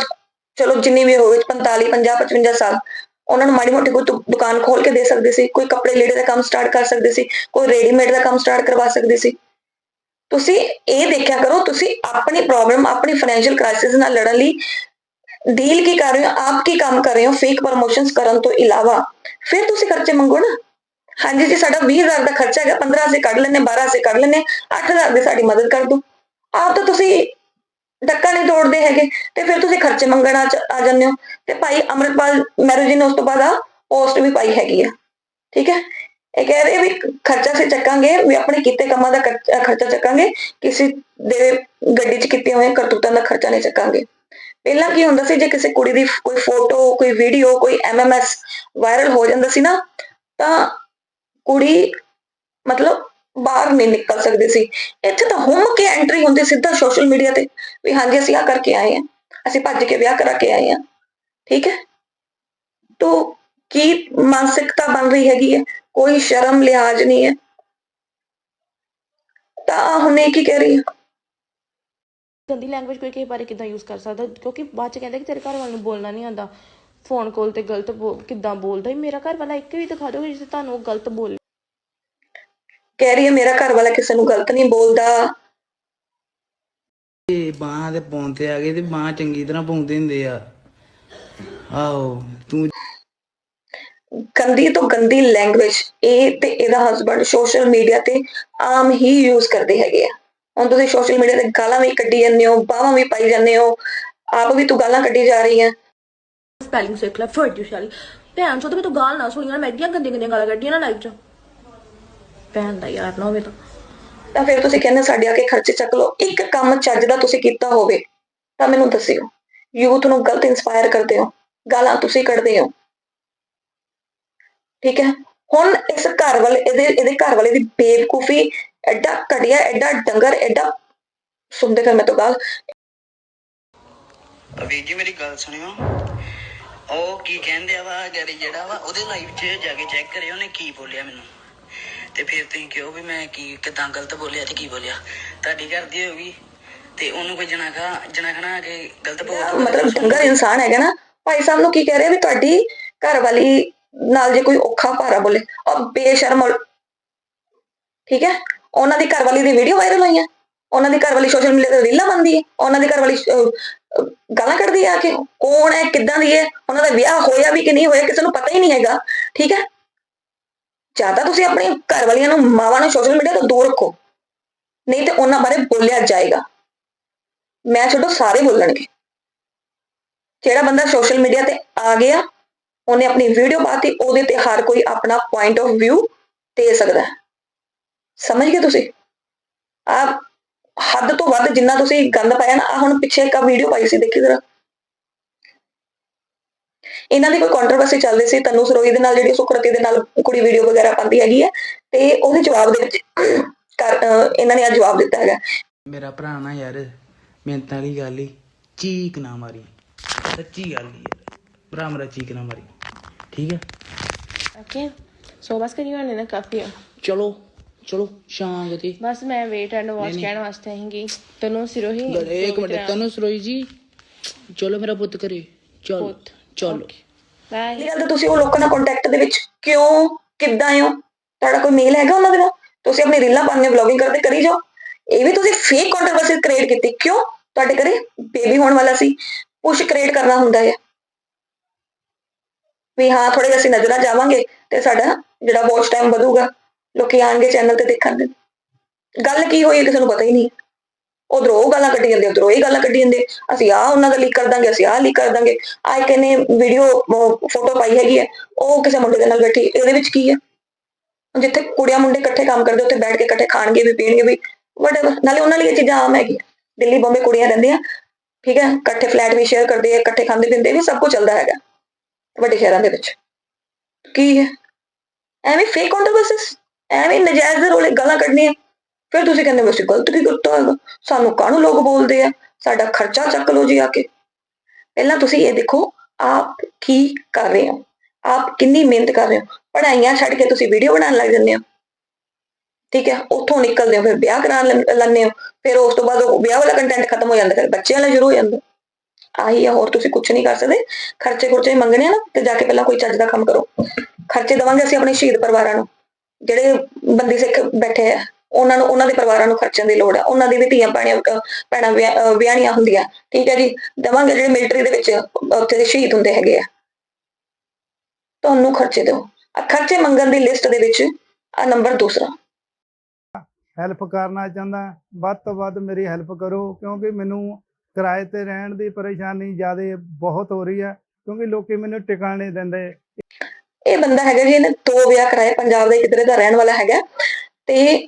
Speaker 6: ਚਲੋ ਜਿੰਨੀ ਵੀ ਹੋਵੇ 45 50 55 ਸਾਲ, ਉਹਨਾਂ ਨੂੰ ਮਾੜੀ ਮੋਟੀ ਕੋਈ ਦੁਕਾਨ ਖੋਲ ਕੇ ਦੇ ਸਕਦੇ ਸੀ, ਕੋਈ ਕੱਪੜੇ ਲੀੜੇ ਦਾ ਕੰਮ ਸਟਾਰਟ ਕਰ ਸਕਦੇ ਸੀ, ਕੋਈ ਰੈਡੀਮੇਡ ਦਾ ਕੰਮ ਸਟਾਰਟ ਕਰਵਾ ਸਕਦੇ ਸੀ। ਤੁਸੀਂ ਇਹ ਦੇਖਿਆ ਕਰੋ, ਤੁਸੀਂ ਆਪਣੀ ਪ੍ਰੋਬਲਮ ਆਪਣੀ ਫਾਈਨੈਂਸ਼ੀਅਲ ਕ੍ਰਾਈਸਿਸ ਨਾਲ ਲੜਨ ਲਈ ਡੀਲ ਕੀ ਕਰ ਰਹੇ ਹੋ, ਆਪ ਕੀ ਕੰਮ ਕਰ ਰਹੇ ਹੋ ਫੇਕ ਪ੍ਰਮੋਸ਼ਨਸ ਕਰਨ ਤੋਂ ਇਲਾਵਾ। ਫਿਰ ਤੁਸੀਂ ਖਰਚੇ ਮੰਗੋ ਨਾ। ਹਾਂਜੀ ਜੀ, ਸਾਡਾ 20000 ਦਾ ਖਰਚਾ ਹੈਗਾ 15 ਅਸੀਂ ਕੱਢ ਲੈਨੇ 12 ਅਸੀਂ ਕੱਢ ਲੈਨੇ 8000 ਦੀ ਸਾਡੀ ਮਦਦ ਕਰ ਦਿਓ। ਆਪ ਤਾਂ ਤੁਸੀਂ ਡੱਕਾ ਨਹੀਂ ਤੋੜਦੇ ਹੈਗੇ, ਤੇ ਫਿਰ ਤੁਸੀਂ ਖਰਚੇ ਮੰਗਣ ਆ ਜਾਂਦੇ ਹੋ। ਤੇ ਭਾਈ ਅਮਰਿਤਪਾਲ ਮੈਰੂ ਜੀ ਨੇ ਉਸ ਤੋਂ ਬਾਅਦ ਆ ਪੋਸਟ ਵੀ ਪਾਈ ਹੈਗੀ ਆ, ਠੀਕ ਹੈ? ਇਹ ਕਹਿ ਰਹੇ ਵੀ ਖਰਚਾ ਅਸੀਂ ਚੱਕਾਂਗੇ, ਵੀ ਆਪਣੇ ਕੀਤੇ ਕੰਮਾਂ ਦਾ ਖਰਚਾ ਚੱਕਾਂਗੇ, ਕਿਸੇ ਦੇ ਗੱਡੀ 'ਚ ਕੀਤੀਆਂ ਹੋਈਆਂ ਕਰਤੂਤਾਂ ਦਾ ਖਰਚਾ ਨਹੀਂ ਚੱਕਾਂਗੇ। ਪਹਿਲਾਂ ਕੀ ਹੁੰਦਾ ਸੀ, ਜੇ ਕਿਸੇ ਕੁੜੀ ਦੀ ਕੋਈ ਫੋਟੋ, ਕੋਈ ਵੀਡੀਓ, ਕੋਈ ਐਮਐਮਐਸ ਵਾਇਰਲ ਹੋ ਜਾਂਦਾ ਸੀ ਨਾ, ਤਾਂ ਕੁੜੀ ਮਤਲਬ ਬਾਹਰ ਨਹੀਂ ਨਿਕਲ ਸਕਦੀ ਸੀ। ਇੱਥੇ ਤਾਂ ਹੁਮ ਕੇ ਐਂਟਰੀ ਹੁੰਦੀ ਸਿੱਧਾ ਸੋਸ਼ਲ ਮੀਡੀਆ ਤੇ ਵੀ ਹਾਂਜੀ, ਅਸੀਂ ਆ ਕਰਕੇ ਆਏ ਆ ਅਸੀਂ ਭੱਜ ਕੇ ਵਿਆਹ ਕਰਾ ਕੇ ਆਏ ਆ ਠੀਕ ਹੈ? ਤੋ ਕੀ ਮਾਨਸਿਕਤਾ ਬਣ ਰਹੀ ਹੈਗੀ ਹੈ? ਕੋਈ ਸ਼ਰਮ ਲਿਹਾਜ਼ ਨਹੀਂ ਹੈ। ਤਾਂ ਹੁਣ ਇਹ ਕੀ ਕਹਿ ਰਹੀ ਹੈ?
Speaker 8: ਗੰਦੀ ਲੈਂਗੁਏਜ ਕੋਈ ਕਿਸੇ ਬਾਰੇ ਕਿਦਾਂ ਯੂਜ਼ ਕਰ ਸਕਦਾ? ਕਿਉਂਕਿ ਬਾਅਦ ਚ ਕਹਿੰਦੇ ਕਿ ਤੇਰੇ ਘਰ ਵਾਲ ਨੂੰ ਬੋਲਣਾ ਨਹੀਂ ਆਉਂਦਾ। ਫੋਨ ਕਾਲ ਤੇ ਗਲਤ ਕਿੱਦਾਂ ਬੋਲਦਾ ਈ? ਮੇਰਾ ਘਰ ਵਾਲਾ ਇੱਕ ਵੀ ਦਿਖਾ ਦਿਓ ਜਿਸ ਤੁਹਾਨੂੰ ਗਲਤ ਬੋਲ
Speaker 6: ਕਹਿ ਰਹੀ ਹੈ ਮੇਰਾ ਘਰ ਵਾਲਾ ਕਿਸੇ ਨੂੰ ਗਲਤ ਨਹੀਂ ਬੋਲਦਾ।
Speaker 9: ਤੇ ਬਾਹਾਂ ਦੇ ਤੇ ਆ ਗਏ ਤੇ ਬਾਹਾਂ ਚੰਗੀ ਤਰ੍ਹਾਂ ਪਾਉਂਦੇ ਹੁੰਦੇ ਆ। ਆਹੋ ਤੂੰ
Speaker 6: ਗੰਦੀ ਤੋਂ ਗੰਦੀ ਲੈਂਗੁਏਜ ਇਹ ਤੇ ਇਹਦਾ ਹਸਬੰਡ ਸੋਸ਼ਲ ਮੀਡੀਆ ਤੇ ਆਮ ਹੀ ਯੂਜ਼ ਕਰਦੇ ਹੈਗੇ ਆ। ਹੁਣ ਤੁਸੀਂ ਸੋਸ਼ਲ ਮੀਡੀਆ ਤੇ ਗਾਲਾਂ ਵੀ ਕੱਢੀ ਜਾਂਦੇ ਹੋ ਬਾਹਾਂ ਵੀ ਪਾਈ ਜਾਂਦੇ ਹੋ। ਆਪ ਵੀ ਤੂੰ ਗਾਲਾਂ ਕੱਢੀ ਜਾ ਰਹੀ ਹੈ
Speaker 8: ਸਪੈਲਿੰਗ ਸਿੱਖ ਲੈ ਫਰਜੂਸ਼ਾਲੀ ਭੈਣ ਚੋਦ ਮੈਂ ਤੂੰ ਗਾਲ ਨਾ ਸੁਣੀਆਂ ਮੈਂ ਐਡੀਆਂ ਗੰਦੀਆਂ ਗੰਦੀਆਂ ਗਾਲਾਂ ਕੱਢੀਆਂ ਨਾ ਲਾਈਵ 'ਚ। ਭੈਣ ਦਾ ਯਾਰ ਨਾ ਹੋਵੇ ਤਾਂ।
Speaker 6: ਤਾਂ ਫਿਰ ਤੁਸੀਂ ਕਹਿੰਦੇ ਸਾਡੇ ਆ ਕੇ ਖਰਚੇ ਚੱਕ ਲਓ। ਇੱਕ ਕੰਮ ਚੱਜ ਦਾ ਤੁਸੀਂ ਕੀਤਾ ਹੋਵੇ ਤਾਂ ਮੈਨੂੰ ਦੱਸਿਓ। ਯੂਥ ਨੂੰ ਗਲਤ ਇਨਸਪਾਇਰ ਕਰਦੇ ਹੋ ਗਾਲਾਂ ਤੁਸੀਂ ਕੱਢਦੇ ਹੋ। ਠੀਕ ਹੈ? ਹੁਣ ਇਸ ਘਰ ਵਾਲੇ ਇਹਦੇ ਇਹਦੇ ਘਰ ਵਾਲੇ ਦੀ ਬੇਵਕੂਫੀ ਐਡਾ ਘਟਿਆ ਐਡਾ ਡੰਗਰ ਐਡਾ ਸੁਣਦੇ ਫਿਰ ਮੈਂ ਤੋਂ ਗੱਲ
Speaker 9: ਵੀਰ ਜੀ ਮੇਰੀ ਗੱਲ ਸੁਣਿਓ। ਉਹ ਕੀ ਕਹਿੰਦੇ ਆ ਵਾ ਗੈਰੀ ਜਿਹੜਾ ਵਾ ਉਹਦੇ ਲਾਈਵ 'ਚ ਜਾ ਕੇ ਚੈੱਕ ਕਰਿਓ ਉਹਨੇ ਕੀ ਬੋਲਿਆ ਮੈਨੂੰ। ਤੇ ਫਿਰ ਤੁਸੀਂ ਕਿਹੋ ਵੀ ਮੈਂ ਕੀ ਕਿਦਾਂ ਗਲਤ ਬੋਲਿਆ ਤੇ ਕੀ ਬੋਲਿਆ। ਤੁਹਾਡੀ ਘਰ ਦੀ ਹੋਗੀ ਤੇ ਉਹਨੂੰ ਕੋਈ ਜਨਾਖਾ ਜਨਾਖਣਾ ਆ ਕੇ ਗਲਤ ਬੋਲ
Speaker 6: ਮਤਲਬ ਡੰਗਰ ਇਨਸਾਨ ਹੈਗਾ ਨਾ ਭਾਈ ਸਾਹਿਬ ਨੂੰ ਕੀ ਕਹਿ ਰਹੇ ਵੀ ਤੁਹਾਡੀ ਘਰ ਵਾਲੀ ਨਾਲ ਜੇ ਕੋਈ ਔਖਾ ਭਾਰਾ ਬੋਲੇ ਔਰ ਬੇਸ਼ਰਮ ਠੀਕ ਹੈ? ਉਹਨਾਂ ਦੀ ਘਰ ਵਾਲੀ ਦੀ ਵੀਡੀਓ ਵਾਇਰਲ ਹੋਈ ਹੈ ਉਹਨਾਂ ਦੀ ਘਰ ਵਾਲੀ ਸੋਸ਼ਲ ਮੀਡੀਆ ਤੇ ਰੀਲਾਂ ਬਣਦੀ ਹੈ ਉਹਨਾਂ ਦੀ ਘਰ ਵਾਲੀ ਗਾਲਾਂ ਕੱਢਦੀ ਆ ਕਿ ਕੌਣ ਹੈ, ਕਿੱਦਾਂ ਦੀ ਹੈ, ਉਹਨਾਂ ਦਾ ਵਿਆਹ ਹੋਇਆ ਵੀ ਕਿ ਨਹੀਂ ਹੋਇਆ, ਕਿਸੇ ਨੂੰ ਪਤਾ ਹੀ ਨਹੀਂ ਹੈਗਾ, ਠੀਕ ਹੈ? ਜਾਂ ਤੁਸੀਂ ਆਪਣੀ ਘਰ ਵਾਲੀਆਂ ਨੂੰ, ਮਾਵਾਂ ਨੂੰ ਸੋਸ਼ਲ ਮੀਡੀਆ ਤੋਂ ਦੂਰ ਰੱਖੋ, ਨਹੀਂ ਤੇ ਉਹਨਾਂ ਬਾਰੇ ਬੋਲਿਆ ਜਾਏਗਾ। ਮੈਂ ਛੱਡੋ ਸਾਰੇ ਬੋਲਣਗੇ। ਜਿਹੜਾ ਬੰਦਾ ਸੋਸ਼ਲ ਮੀਡੀਆ ਤੇ ਆ ਗਿਆ, ਉਹਨੇ ਆਪਣੀ ਵੀਡੀਓ ਪਾਤੀ, ਉਹਦੇ ਤੇ ਹਰ ਕੋਈ ਆਪਣਾ ਪੁਆਇੰਟ ਆਫ View ਦੇ ਸਕਦਾ ਸਮਝ ਗਏ ਤੁਸੀਂ? ਆਪ ਹੱਦ ਤੋਂ ਵੱਧ ਜਿੰਨਾ ਤੁਸੀਂ ਗੰਦ ਪਾਇਆ ਨਾ ਆ ਹੁਣ ਪਿੱਛੇ ਇੱਕ ਵੀਡੀਓ ਪਾਈ ਸੀ ਦੇਖੀ ਜ਼ਰਾ। ਇਹਨਾਂ ਦੀ ਕੋਈ ਕੰਟਰੋਵਰਸੀ ਚੱਲ ਰਹੀ ਸੀ ਤਨੂ ਸਰੋਈ ਦੇ ਨਾਲ ਜਿਹੜੀ ਸੁਕਰਤੀ ਦੇ ਨਾਲ ਕੁੜੀ ਵੀਡੀਓ ਵਗੈਰਾ ਪਾਉਂਦੀ ਹੈਗੀ ਹੈ ਤੇ ਉਹਦੇ ਜਵਾਬ ਦੇ ਵਿੱਚ ਇਹਨਾਂ ਨੇ ਅੱਜ ਜਵਾਬ ਦਿੱਤਾ ਹੈਗਾ।
Speaker 9: ਮੇਰਾ ਭਰਾ ਨਾ ਯਾਰ ਮਿਹਨਤ ਵਾਲੀ ਗੱਲ ਹੀ ਚੀਕ ਨਾ ਮਾਰੀ। ਸੱਚੀ ਗੱਲ ਹੀ ਯਾਰ ਭਰਾ ਮੇਰਾ ਚੀਕ ਨਾ ਮਾਰੀ। ਠੀਕ ਹੈ
Speaker 8: ਓਕੇ ਸੋ ਬਸ ਕਰੀ ਹੋਣੇ ਨਾ ਕਾਫੀ। ਆ
Speaker 9: ਚਲੋ ਸ਼ਾਂਗ ਤੇ।
Speaker 8: ਬਸ ਮੈਂ ਵੇਟ ਐਂਡ ਵਾਚ ਕਹਿਣ ਵਾਸਤੇ ਆਹੀਂਗੀ ਤੈਨੂੰ ਸਿਰੋਂ ਹੀ
Speaker 9: ਇੱਕ ਮਿੰਟ ਤੈਨੂੰ ਸਰੋਈ ਜੀ। ਚਲੋ ਮੇਰਾ ਪੁੱਤ ਕਰੇ ਚਲੋ ਚਲੋ।
Speaker 8: ਬਾਏ
Speaker 6: ਇਹ ਗੱਲ ਤਾਂ ਤੁਸੀਂ ਉਹ ਲੋਕਾਂ ਨਾਲ ਕੰਟੈਕਟ ਦੇ ਵਿੱਚ ਕਿਉਂ ਕਿੱਦਾਂ ਹੋ? ਤੁਹਾਡਾ ਕੋਈ ਮੇਲ ਹੈਗਾ ਉਹਨਾਂ ਦੇ ਨਾਲ ਤੁਸੀਂ ਆਪਣੀ ਰੀਲਾਂ ਪਾਉਂਦੇ ਵਲੌਗਿੰਗ ਕਰਦੇ ਕਰੀ ਜਾਓ। ਇਹ ਵੀ ਤੁਸੀਂ ਫੇਕ ਕੰਟਰੋਵਰਸੀ ਕ੍ਰੀਏਟ ਕੀਤੀ। ਕਿਉਂ? ਤੁਹਾਡੇ ਘਰੇ ਬੇਬੀ ਹੋਣ ਵਾਲਾ ਸੀ। ਪੁਸ਼ ਕ੍ਰੀਏਟ ਕਰਨਾ ਹੁੰਦਾ ਹੈ ਵੀ ਹਾਂ ਥੋੜੇ ਜਿਹਾ ਅਸੀਂ ਨਜ਼ਰਾਂ ਜਾਵਾਂਗੇ ਤੇ ਸਾਡਾ ਜਿਹੜਾ ਵਾਚ ਟਾਈਮ ਵਧੂਗਾ। ਲੋਕੀ ਆਣਗੇ ਚੈਨਲ ਤੇ ਦੇਖਣਗੇ ਗੱਲ ਕੀ ਹੋਈ ਹੈ ਕਿਸੇ ਨੂੰ ਪਤਾ ਹੀ ਨਹੀਂ। ਉਧਰੋਂ ਉਹ ਗਾਲਾਂ ਕੱਢੀ ਜਾਂਦੇ, ਉਧਰੋਂ ਇਹ ਗੱਲਾਂ ਕੱਢੀ ਜਾਂਦੇ। ਅਸੀਂ ਆਹ ਉਹਨਾਂ ਦਾ ਲੀਕ ਕਰ ਦਾਂਗੇ, ਅਸੀਂ ਆਹ ਲੀਕ ਕਰ ਦਾਂਗੇ। ਆ ਇੱਕ ਵੀਡੀਓ ਫੋਟੋ ਪਾਈ ਹੈਗੀ ਹੈ। ਉਹ ਕਿਸੇ ਮੁੰਡੇ ਦੇ ਨਾਲ ਬੈਠੀ, ਇਹਦੇ ਵਿੱਚ ਕੀ ਹੈ? ਜਿੱਥੇ ਕੁੜੀਆਂ ਮੁੰਡੇ ਇਕੱਠੇ ਕੰਮ ਕਰਦੇ, ਉੱਥੇ ਬੈਠ ਕੇ ਇਕੱਠੇ ਖਾਣਗੇ ਵੀ, ਪੀਣਗੇ ਵੀ ਵਟਐਵਰ ਨਾਲੇ ਉਹਨਾਂ ਲਈ ਇਹ ਚੀਜ਼ਾਂ ਆਮ ਹੈਗੀਆਂ। ਦਿੱਲੀ ਬੰਬੇ ਕੁੜੀਆਂ ਰਹਿੰਦੀਆਂ। ਠੀਕ ਹੈ? ਇਕੱਠੇ ਫਲੈਟ ਵੀ ਸ਼ੇਅਰ ਕਰਦੇ ਆ ਇਕੱਠੇ ਖਾਂਦੇ ਪੀਂਦੇ ਵੀ ਸਭ ਕੁਝ ਚੱਲਦਾ ਹੈਗਾ। ਵੱਡੇ ਸ਼ਹਿਰਾਂ ਦੇ ਵਿੱਚ। ਕੀ ਹੈ? ਐਵੇਂ ਫੇਕ ਕੰਟਰੋਵਰਸਿਸ ਐਵੇਂ ਨਜਾਇਜ਼ ਦੇ ਰੋਲੇ ਗਾਲਾਂ ਕੱਢਣੀਆਂ। ਫਿਰ ਤੁਸੀਂ ਕਹਿੰਦੇ ਵਸੇ ਗਲਤ ਕੀ ਕੀਤਾ ਹੈਗਾ ਸਾਨੂੰ ਕਾਹਨੂੰ ਲੋਕ ਬੋਲਦੇ ਆ? ਸਾਡਾ ਖਰਚਾ ਚੱਕ ਲਓ ਜੀ ਆ ਕੇ। ਪਹਿਲਾਂ ਤੁਸੀਂ ਇਹ ਦੇਖੋ, ਆਪ ਕੀ ਕਰ ਰਹੇ ਹੋ? ਆਪ ਕਿੰਨੀ ਮਿਹਨਤ ਕਰ ਰਹੇ ਹੋ? ਪੜ੍ਹਾਈਆਂ ਛੱਡ ਕੇ ਤੁਸੀਂ ਵੀਡੀਓ ਬਣਾਉਣ ਲੱਗ ਜਾਂਦੇ ਹੋ। ਠੀਕ ਹੈ, ਉੱਥੋਂ ਨਿਕਲਦੇ ਹੋ, ਫਿਰ ਵਿਆਹ ਕਰਾਉਣ ਲੈਂ- ਲੈਂਦੇ ਹੋ। ਫਿਰ ਉਸ ਤੋਂ ਬਾਅਦ ਉਹ ਵਿਆਹ ਵਾਲਾ ਕੰਟੈਂਟ ਖਤਮ ਹੋ ਜਾਂਦਾ, ਫਿਰ ਬੱਚਿਆਂ ਵਾਲਾ ਸ਼ੁਰੂ ਹੋ ਜਾਂਦਾ। ਆਹੀ ਹੈ ਹੋਰ ਤੁਸੀਂ ਕੁਝ ਨਹੀਂ ਕਰ ਸਕਦੇ। ਖਰਚੇ ਖੁਰਚੇ ਮੰਗਣੇ ਆ ਨਾ, ਤੇ ਜਾ ਕੇ ਪਹਿਲਾਂ ਕੋਈ ਚੱਜ ਦਾ ਕੰਮ ਕਰੋ। ਖਰਚੇ ਦਵਾਂਗੇ ਅਸੀਂ ਆਪਣੇ ਸ਼ਹੀਦ ਪਰਿਵਾਰਾਂ ਨੂੰ। ਜਿਹੜੇ ਬੰਦੀ ਸਿੱਖ ਬੈਠੇ ਆ, ਉਹਨਾਂ ਨੂੰ, ਉਹਨਾਂ ਦੇ ਪਰਿਵਾਰਾਂ ਨੂੰ ਖਰਚਣ ਦੀ ਲੋੜ ਆ, ਉਹਨਾਂ ਦੀ ਵੀ ਧੀਆਂ ਭੈਣਾਂ ਅਹ ਭੈਣਾਂ ਹੁੰਦੀਆਂ। ਠੀਕ ਹੈ ਜੀ? ਦਵਾਂਗੇ ਜਿਹੜੇ ਮਿਲਟਰੀ ਦੇ ਵਿੱਚ ਉੱਥੇ ਦੇ ਸ਼ਹੀਦ ਹੁੰਦੇ ਹੈਗੇ ਆ। ਤੁਹਾਨੂੰ ਖਰਚੇ ਦਿਓ। ਆ ਖਰਚੇ ਮੰਗਣ ਦੀ ਲਿਸਟ ਦੇ ਵਿੱਚ ਆ ਨੰਬਰ ਦੂਸਰਾ।
Speaker 2: ਹੈਲਪ ਕਰਨਾ ਚਾਹੁੰਦਾ ਵੱਧ ਤੋਂ ਵੱਧ ਮੇਰੀ ਹੈਲਪ ਕਰੋ, ਕਿਉਂਕਿ ਮੈਨੂੰ ਕਿਰਾਏ ਤੇ ਰਹਿਣ ਦੀ ਪਰੇਸ਼ਾਨੀ ਜ਼ਿਆਦਾ ਬਹੁਤ ਹੋ ਰਹੀ ਹੈ, ਕਿਉਂਕਿ ਲੋਕੀ ਮੈਨੂੰ ਟਿਕਣ ਨਹੀਂ ਦਿੰਦੇ।
Speaker 6: ਇਹ ਬੰਦਾ ਹੈਗਾ ਜੀ, ਇਹਨੇ ਦੋ ਵਿਆਹ ਕਰਾਏ, ਪੰਜਾਬ ਦਾ ਕਿਧਰੇ ਦਾ ਰਹਿਣ ਵਾਲਾ ਹੈਗਾ। ਤੇ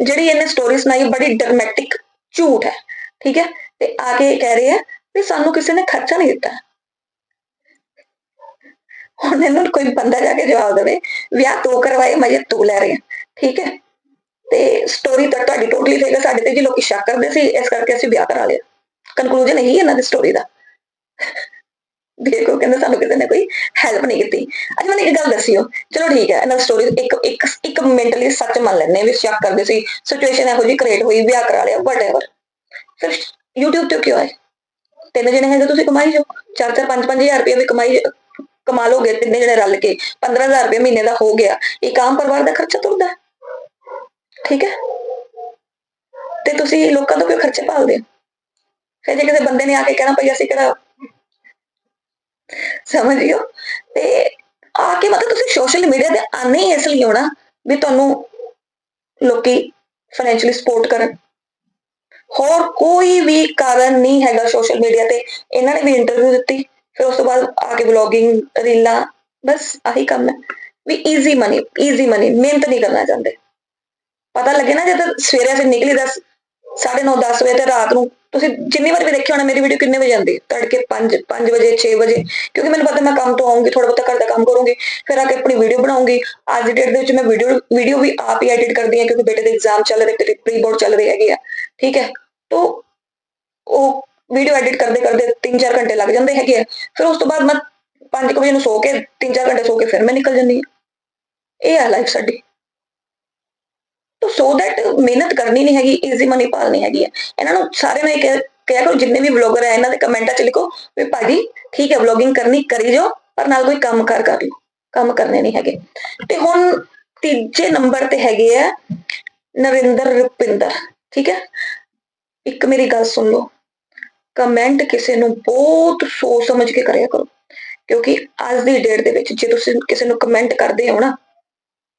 Speaker 6: ਜਿਹੜੀ ਇਹਨੇ ਸਟੋਰੀ ਸੁਣਾਈ, ਬੜੀ ਡਰਮੈਟਿਕ ਝੂਠ ਹੈ, ਠੀਕ ਹੈ? ਤੇ ਆ ਕੇ ਕਹਿ ਰਹੇ ਆ ਵੀ ਸਾਨੂੰ ਕਿਸੇ ਨੇ ਖਰਚਾ ਨਹੀਂ ਦਿੱਤਾ। ਹੁਣ ਇਹਨੂੰ ਕੋਈ ਬੰਦਾ ਜਾ ਕੇ ਜਵਾਬ ਦੇਵੇ, ਵਿਆਹ ਤੂੰ ਕਰਵਾਏ ਮਜੇ ਤੂੰ ਲੈ ਰਿਹਾ ਠੀਕ ਹੈ? ਤੇ ਸਟੋਰੀ ਤਾਂ ਤੁਹਾਡੀ ਟੋਟਲੀ ਫੇਕ ਸਾਡੇ ਤੇ ਜੀ ਲੋਕੀ ਸ਼ੱਕ ਕਰਦੇ ਸੀ, ਇਸ ਕਰਕੇ ਅਸੀਂ ਵਿਆਹ ਕਰਾ ਲਿਆ। ਕਨਕਲੂਜਨ ਇਹੀ ਇਹਨਾਂ ਦੀ ਸਟੋਰੀ ਦਾ। ਦੇਖੋ ਕਹਿੰਦੇ ਸਾਨੂੰ ਕਿਸੇ ਨੇ ਕੋਈ ਹੈਲਪ ਨਹੀਂ ਕੀਤੀ। ਅੱਜ ਮੈਨੂੰ ਇੱਕ ਗੱਲ ਦੱਸਿਓ। ਚਲੋ ਠੀਕ ਹੈ ਇਹਨਾਂ ਸਟੋਰੀ ਇੱਕ ਇੱਕ ਇੱਕ ਮਿੰਟ ਸੱਚ ਮੰਨ ਲੈਂਦੇ ਵੀ ਸ਼ੱਕ ਕਰਦੇ ਸੀ। ਸਿਚੁਏਸ਼ਨ ਇਹੋ ਜਿਹੀ ਕ੍ਰੀਏਟ ਹੋਈ, ਵਿਆਹ ਕਰਾ ਲਿਆ ਵਟਐਵਰ ਫਿਰ YouTube ਤੇ ਕਿਉਂ ਆਏ? ਤਿੰਨ ਜਣੇ ਹੈਗੇ ਤੁਸੀਂ ਕਮਾਈ ਜਾਓ। ਚਾਰ ਚਾਰ, ਪੰਜ ਪੰਜ ਰੁਪਏ ਵੀ ਕਮਾਈ ਕਮਾ ਲੋਗੇ, ਤਿੰਨੇ ਜਣੇ ਰਲ ਕੇ। 15000 ਰੁਪਏ ਮਹੀਨੇ ਦਾ ਹੋ ਗਿਆ। ਇੱਕ ਆਮ ਪਰਿਵਾਰ ਦਾ ਖਰਚਾ ਤੁਰਦਾ ਠੀਕ ਹੈ? ਤੇ ਤੁਸੀਂ ਲੋਕਾਂ ਤੋਂ ਕਿਉਂ ਖਰਚੇ ਭਾਲਦੇ ਹੋ? ਫਿਰ ਜੇ ਕਿਸੇ ਬੰਦੇ ਨੇ ਆ ਕੇ ਕਹਿਣਾ ਭਈ ਅਸੀਂ ਕਿਹੜਾ ਸਮਝਿਓ ਤੇ ਆ ਕੇ ਮਤਲਬ ਤੁਸੀਂ ਸੋਸ਼ਲ ਮੀਡੀਆ ਤੇ ਆਨੇ ਹੀ ਇਸ ਲਈ ਹੋਣਾ ਵੀ ਤੁਹਾਨੂੰ ਲੋਕੀ ਫਾਈਨੈਂਸ਼ੀਅਲੀ ਸਪੋਰਟ ਕਰਨ। ਹੋਰ ਕੋਈ ਵੀ ਕਾਰਨ ਨਹੀਂ ਹੈਗਾ ਸੋਸ਼ਲ ਮੀਡੀਆ ਤੇ। ਇਹਨਾਂ ਨੇ ਵੀ ਇੰਟਰਵਿਊ ਦਿੱਤੀ, ਫਿਰ ਉਸ ਤੋਂ ਬਾਅਦ ਆ ਕੇ ਵਲੌਗਿੰਗ ਰੀਲਾਂ, ਬਸ ਆਹੀ ਕੰਮ ਹੈ। ਵੀ ਈਜ਼ੀ ਮਨੀ ਈਜ਼ੀ ਮਨੀ ਮਿਹਨਤ ਨਹੀਂ ਕਰਨਾ ਚਾਹੁੰਦੇ। ਪਤਾ ਲੱਗੇ ਨਾ ਜਦ ਸਵੇਰੇ ਅਸੀਂ ਨਿਕਲੀ ਦਸ 9:30 10 ਵਜੇ ਤੇ ਰਾਤ ਨੂੰ ਤੁਸੀਂ ਜਿੰਨੀ ਵਾਰ ਵੀ ਦੇਖਿਆ ਹੋਣਾ, ਮੇਰੀ ਵੀਡੀਓ ਕਿੰਨੇ ਵਜੇ ਆਉਂਦੀ? ਤੜਕੇ 5 5 ਵਜੇ 6 ਵਜੇ। ਕਿਉਂਕਿ ਮੈਨੂੰ ਪਤਾ ਮੈਂ ਕੰਮ ਤੋਂ ਆਉਂਗੀ ਥੋੜਾ ਬਹੁਤਾ ਘਰ ਦਾ ਕੰਮ ਕਰੂੰਗੀ, ਫਿਰ ਆ ਕੇ ਆਪਣੀ ਵੀਡੀਓ ਬਣਾਉਂਗੀ ਅੱਜ ਦੀ ਡੇਟ ਦੇ ਵਿੱਚ ਮੈਂ ਵੀਡੀਓ ਵੀਡੀਓ ਵੀ ਆਪ ਹੀ ਐਡਿਟ ਕਰਦੀ ਹਾਂ, ਕਿਉਂਕਿ ਬੇਟੇ ਦੇ ਐਗਜ਼ਾਮ ਚੱਲ ਰਹੇ ਪ੍ਰੀ ਬੋਰਡ ਚੱਲ ਰਹੇ ਹੈਗੇ ਆ। ਠੀਕ ਹੈ? ਤੋਂ ਉਹ ਵੀਡੀਓ ਐਡਿਟ ਕਰਦੇ ਕਰਦੇ 3-4 ਘੰਟੇ ਲੱਗ ਜਾਂਦੇ ਹੈਗੇ ਆ। ਫਿਰ ਉਸ ਤੋਂ ਬਾਅਦ ਮੈਂ 5 ਵਜੇ ਨੂੰ ਸੋ ਕੇ 3-4 ਘੰਟੇ ਸੋ ਕੇ ਫਿਰ ਮੈਂ ਨਿਕਲ ਜਾਂਦੀ ਹਾਂ। ਇਹ ਆ ਲਾਈਫ ਸਾਡੀ। ਸੋ ਦੈਟ ਮਿਹਨਤ ਕਰਨੀ ਨਹੀਂ ਹੈਗੀ ਈਜ਼ੀ ਮਨੀ ਪਾਲਣੀ ਹੈਗੀ ਹੈ। ਇਹਨਾਂ ਨੂੰ ਸਾਰੇ ਨੂੰ ਕਿਹਾ ਕਰੋ, ਜਿੰਨੇ ਵੀ ਵਲੌਗਰ ਹੈ, ਇਹਨਾਂ ਦੇ ਕਮੈਂਟਾਂ 'ਚ ਲਿਖੋ ਵੀ ਭਾਜੀ ਠੀਕ ਹੈ ਵਲੌਗਿੰਗ ਕਰਨੀ ਕਰੀ ਜਾਓ, ਪਰ ਨਾਲ ਕੋਈ ਕੰਮ ਕਰ ਕਰ ਲਓ, ਕੰਮ ਕਰਨੇ ਨਹੀਂ ਹੈਗੇ। ਤੇ ਹੁਣ ਤੀਜੇ ਨੰਬਰ ਤੇ ਹੈਗੇ ਆ ਨਰਿੰਦਰ ਰੁਪਿੰਦਰ, ਠੀਕ ਹੈ? ਇੱਕ ਮੇਰੀ ਗੱਲ ਸੁਣ ਲਓ ਕਮੈਂਟ ਕਿਸੇ ਨੂੰ ਬਹੁਤ ਸੋਚ ਸਮਝ ਕੇ ਕਰਿਆ ਕਰੋ, ਕਿਉਂਕਿ ਅੱਜ ਦੀ ਡੇਟ ਦੇ ਵਿੱਚ ਜੇ ਤੁਸੀਂ ਕਿਸੇ ਨੂੰ ਕਮੈਂਟ ਕਰਦੇ ਹੋ ਨਾ,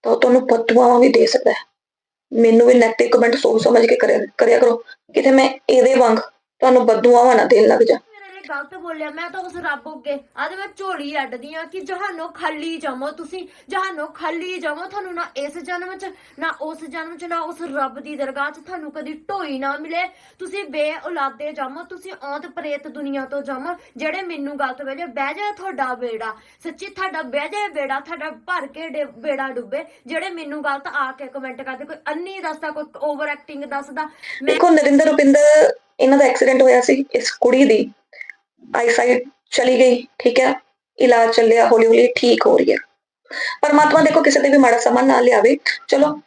Speaker 6: ਤਾਂ ਉਹ ਤੁਹਾਨੂੰ ਬਦਦੁਆਵਾਂ ਵੀ ਦੇ ਸਕਦਾ ਹੈ। ਮੈਨੂੰ ਵੀ ਨੈਗੇਟਿਵ ਕਮੈਂਟ ਸੋਚ ਸਮਝ ਕੇ ਕਰਿਆ ਕਰਿਆ ਕਰੋ। ਕਿਤੇ ਮੈਂ ਇਹਦੇ ਵਾਂਗ ਤੁਹਾਨੂੰ ਬਦਦੁਆਵਾਂ ਨਾ ਦੇਣ ਲੱਗ ਜਾ।
Speaker 1: ਗਲਤ ਬੋਲਿਆ, ਮੈਂ ਤਾਂ ਉਸ ਰੱਬ ਅੱਗੇ। ਆਦ ਮੈਂ ਝੋਲੀ ਅੱਡਦੀ ਆ ਕਿ ਜਹਾਨੋਂ ਖਾਲੀ ਜਾਵੋ ਤੁਸੀਂ, ਜਹਾਨੋਂ ਖਾਲੀ ਜਾਵੋ। ਤੁਹਾਨੂੰ ਨਾ ਇਸ ਜਨਮ 'ਚ, ਨਾ ਉਸ ਜਨਮ 'ਚ, ਨਾ ਉਸ ਰੱਬ ਦੀ ਦਰਗਾਹ 'ਚ ਤੁਹਾਨੂੰ ਕਦੀ ਢੋਈ ਨਾ ਮਿਲੇ। ਤੁਸੀਂ ਬੇ ਔਲਾਦੇ ਜਾਵੋ, ਤੁਸੀਂ ਔਂਤ ਪ੍ਰੇਤ ਦੁਨੀਆ ਤੋਂ ਜਾਵੋ, ਜਿਹੜੇ ਮੈਨੂੰ ਗਲਤ ਵੇਲੇ ਬਹਿ ਜਾ ਤੁਹਾਡਾ ਬੇੜਾ ਸੱਚੀ ਤੁਹਾਡਾ ਬਹਿ ਜਾ ਬੇੜਾ ਤੁਹਾਡਾ ਭਰ ਕੇ ਬੇੜਾ ਡੁੱਬੇ। ਜਿਹੜੇ ਮੈਨੂੰ ਗਲਤ ਆ ਕੇ ਕਮੈਂਟ ਕਰਦੇ, ਕੋਈ ਅੰਨੀ ਦੱਸਦਾ, ਕੋਈ ਓਵਰ ਐਕਟਿੰਗ ਦੱਸਦਾ
Speaker 6: ਦੇਖੋ ਨਰਿੰਦਰ ਰੁਪਿੰਦਰ, ਇਹਨਾਂ ਦਾ ਐਕਸੀਡੈਂਟ ਹੋਇਆ ਸੀ, ਇਸ ਕੁੜੀ ਦੀ। ਆਈਸਾਈਟ ਚਲੀ ਗਈ, ਠੀਕ ਹੈ? ਇਲਾਜ ਚੱਲਿਆ ਹੌਲੀ ਹੌਲੀ ਠੀਕ ਹੋ ਰਹੀ ਹੈ। ਪਰਮਾਤਮਾ ਦੇਖੋ, ਕਿਸੇ ਤੇ ਵੀ ਮਾੜਾ ਸਮਾਂ ਨਾ ਲਿਆਵੇ। ਚਲੋ,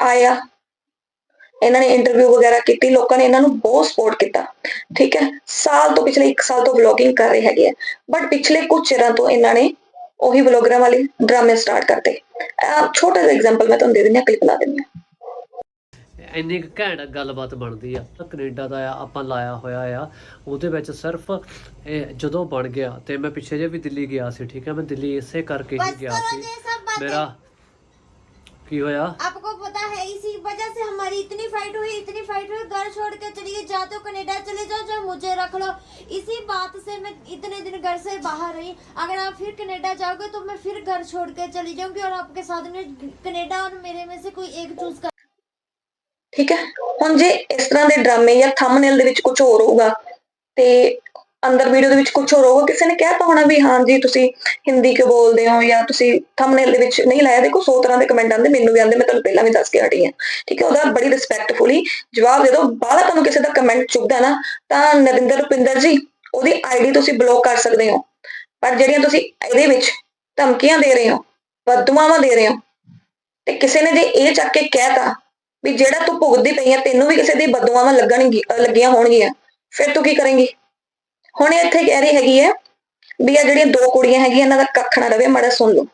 Speaker 6: ਆਇਆ। ਇਹਨਾਂ ਨੇ ਇੰਟਰਵਿਊ ਵਗੈਰਾ ਕੀਤੀ, ਲੋਕਾਂ ਨੇ ਇਹਨਾਂ ਨੂੰ ਬਹੁਤ ਸਪੋਰਟ ਕੀਤਾ, ਠੀਕ ਹੈ? ਸਾਲ ਤੋਂ ਪਿਛਲੇ 1 ਸਾਲ ਤੋਂ ਵਲੌਗਿੰਗ ਕਰ ਰਹੇ ਹੈਗੇ ਆ। ਬਟ ਪਿਛਲੇ ਕੁਝ ਚਿਰਾਂ ਤੋਂ ਇਹਨਾਂ ਨੇ ਉਹੀ ਵਲੌਗਰਾਂ ਵਾਲੇ ਡਰਾਮੇ ਸਟਾਰਟ ਕਰਤੇ। ਅਹ ਛੋਟਾ ਜਿਹਾ ਐਗਜ਼ਾਮਪਲ ਮੈਂ ਤੁਹਾਨੂੰ ਦੇ ਦਿੰਦੀ ਹਾਂ ਕਲਿੱਪ ਲਾ ਦਿੰਦੀ ਹਾਂ।
Speaker 10: ਇੰਨੀ ਕੁ ਘੈਂਟ ਗੱਲਬਾਤ ਬਣਦੀ ਆ ਕੈਨੇਡਾ ਦਾ ਆ ਆਪਾਂ ਲਾਇਆ ਹੋਇਆ ਆ ਉਹਦੇ ਵਿੱਚ ਸਿਰਫ ਇਹ ਜਦੋਂ ਬਣ ਗਿਆ ਤੇ ਮੈਂ ਪਿੱਛੇ ਜੇ ਵੀ ਦਿੱਲੀ ਗਿਆ ਸੀ ਠੀਕ ਹੈ ਮੈਂ ਦਿੱਲੀ ਇਸੇ ਕਰਕੇ ਹੀ ਗਿਆ ਸੀ ਮੇਰਾ ਕੀ ਹੋਇਆ
Speaker 11: आपको पता है इसी वजह से हमारी इतनी फाइट हुई इतनी फाइट हुई घर छोड़ के चलिए जा तो कनाडा चले जाओ चाहे मुझे रख लो इसी बात से मैं इतने दिन घर से बाहर रही अगर आप फिर कनाडा जाओगे तो मैं फिर घर छोड़ के चली जाऊंगी और आपके साथ में कनाडा और मेरे में से कोई एक चूज कर
Speaker 6: ਠੀਕ ਹੈ? ਹੁਣ ਜੇ ਇਸ ਤਰ੍ਹਾਂ ਦੇ ਡਰਾਮੇ ਜਾਂ ਥੰਬਨੇਲ ਦੇ ਵਿੱਚ ਕੁਝ ਹੋਰ ਹੋਊਗਾ ਤੇ ਅੰਦਰ ਵੀਡੀਓ ਦੇ ਵਿੱਚ ਕੁਝ ਹੋਰ ਹੋਊਗਾ, ਕਿਸੇ ਨੇ ਕਹਿਤਾ ਹੋਣਾ ਵੀ ਹਾਂ ਜੀ ਤੁਸੀਂ ਹਿੰਦੀ ਕਿਉਂ ਬੋਲਦੇ ਹੋ ਜਾਂ ਤੁਸੀਂ ਥੰਬਨੇਲ ਦੇ ਵਿੱਚ ਨਹੀਂ ਲਾਇਆ? ਦੇਖੋ 100 ਤਰ੍ਹਾਂ ਦੇ ਕਮੈਂਟ ਆਉਂਦੇ, ਮੈਨੂੰ ਵੀ ਆਉਂਦੇ, ਮੈਂ ਤੁਹਾਨੂੰ ਪਹਿਲਾਂ ਵੀ ਦੱਸ ਕੇ ਹਟੀ ਹਾਂ। ਠੀਕ ਹੈ, ਉਹਦਾ ਬੜੀ ਰਿਸਪੈਕਟਫੁਲੀ ਜਵਾਬ ਦੇ ਦਿਓ। ਬਾਹਲਾ ਤੁਹਾਨੂੰ ਕਿਸੇ ਦਾ ਕਮੈਂਟ ਚੁੱਭਦਾ ਨਾ, ਤਾਂ ਨਰਿੰਦਰ ਰੁਪਿੰਦਰ ਜੀ, ਉਹਦੀ ਆਈਡੀ ਤੁਸੀਂ ਬਲੌਕ ਕਰ ਸਕਦੇ ਹੋ। ਪਰ ਜਿਹੜੀਆਂ ਤੁਸੀਂ ਇਹਦੇ ਵਿੱਚ ਧਮਕੀਆਂ ਦੇ ਰਹੇ ਹੋ, ਬਦਦੁਆਵਾਂ ਦੇ ਰਹੇ ਹੋ, ਤੇ ਕਿਸੇ ਨੇ ਜੇ ਇਹ ਚੱਕ ਕੇ ਕਹਿਤਾ ਵੀ ਜਿਹੜਾ ਤੂੰ ਭੁਗਤਦੀ ਪਈ ਆ, ਤੈਨੂੰ ਵੀ ਕਿਸੇ ਦੀ ਬਦਦੁਆਵਾਂ ਲੱਗਣਗੀ ਲੱਗੀਆਂ ਹੋਣਗੀਆਂ। ਫਿਰ ਤੂੰ ਕੀ ਕਰੇਂਗੀ? ਹੁਣ ਇਹ ਇੱਥੇ ਕਹਿ ਰਹੀ ਹੈਗੀ ਹੈ ਵੀ ਆ ਜਿਹੜੀਆਂ ਦੋ ਕੁੜੀਆਂ ਹੈਗੀਆਂ, ਇਹਨਾਂ ਦਾ ਕੱਖ ਨਾ ਰਵੇ, ਮਾੜਾ ਸੁਣ ਲਓ।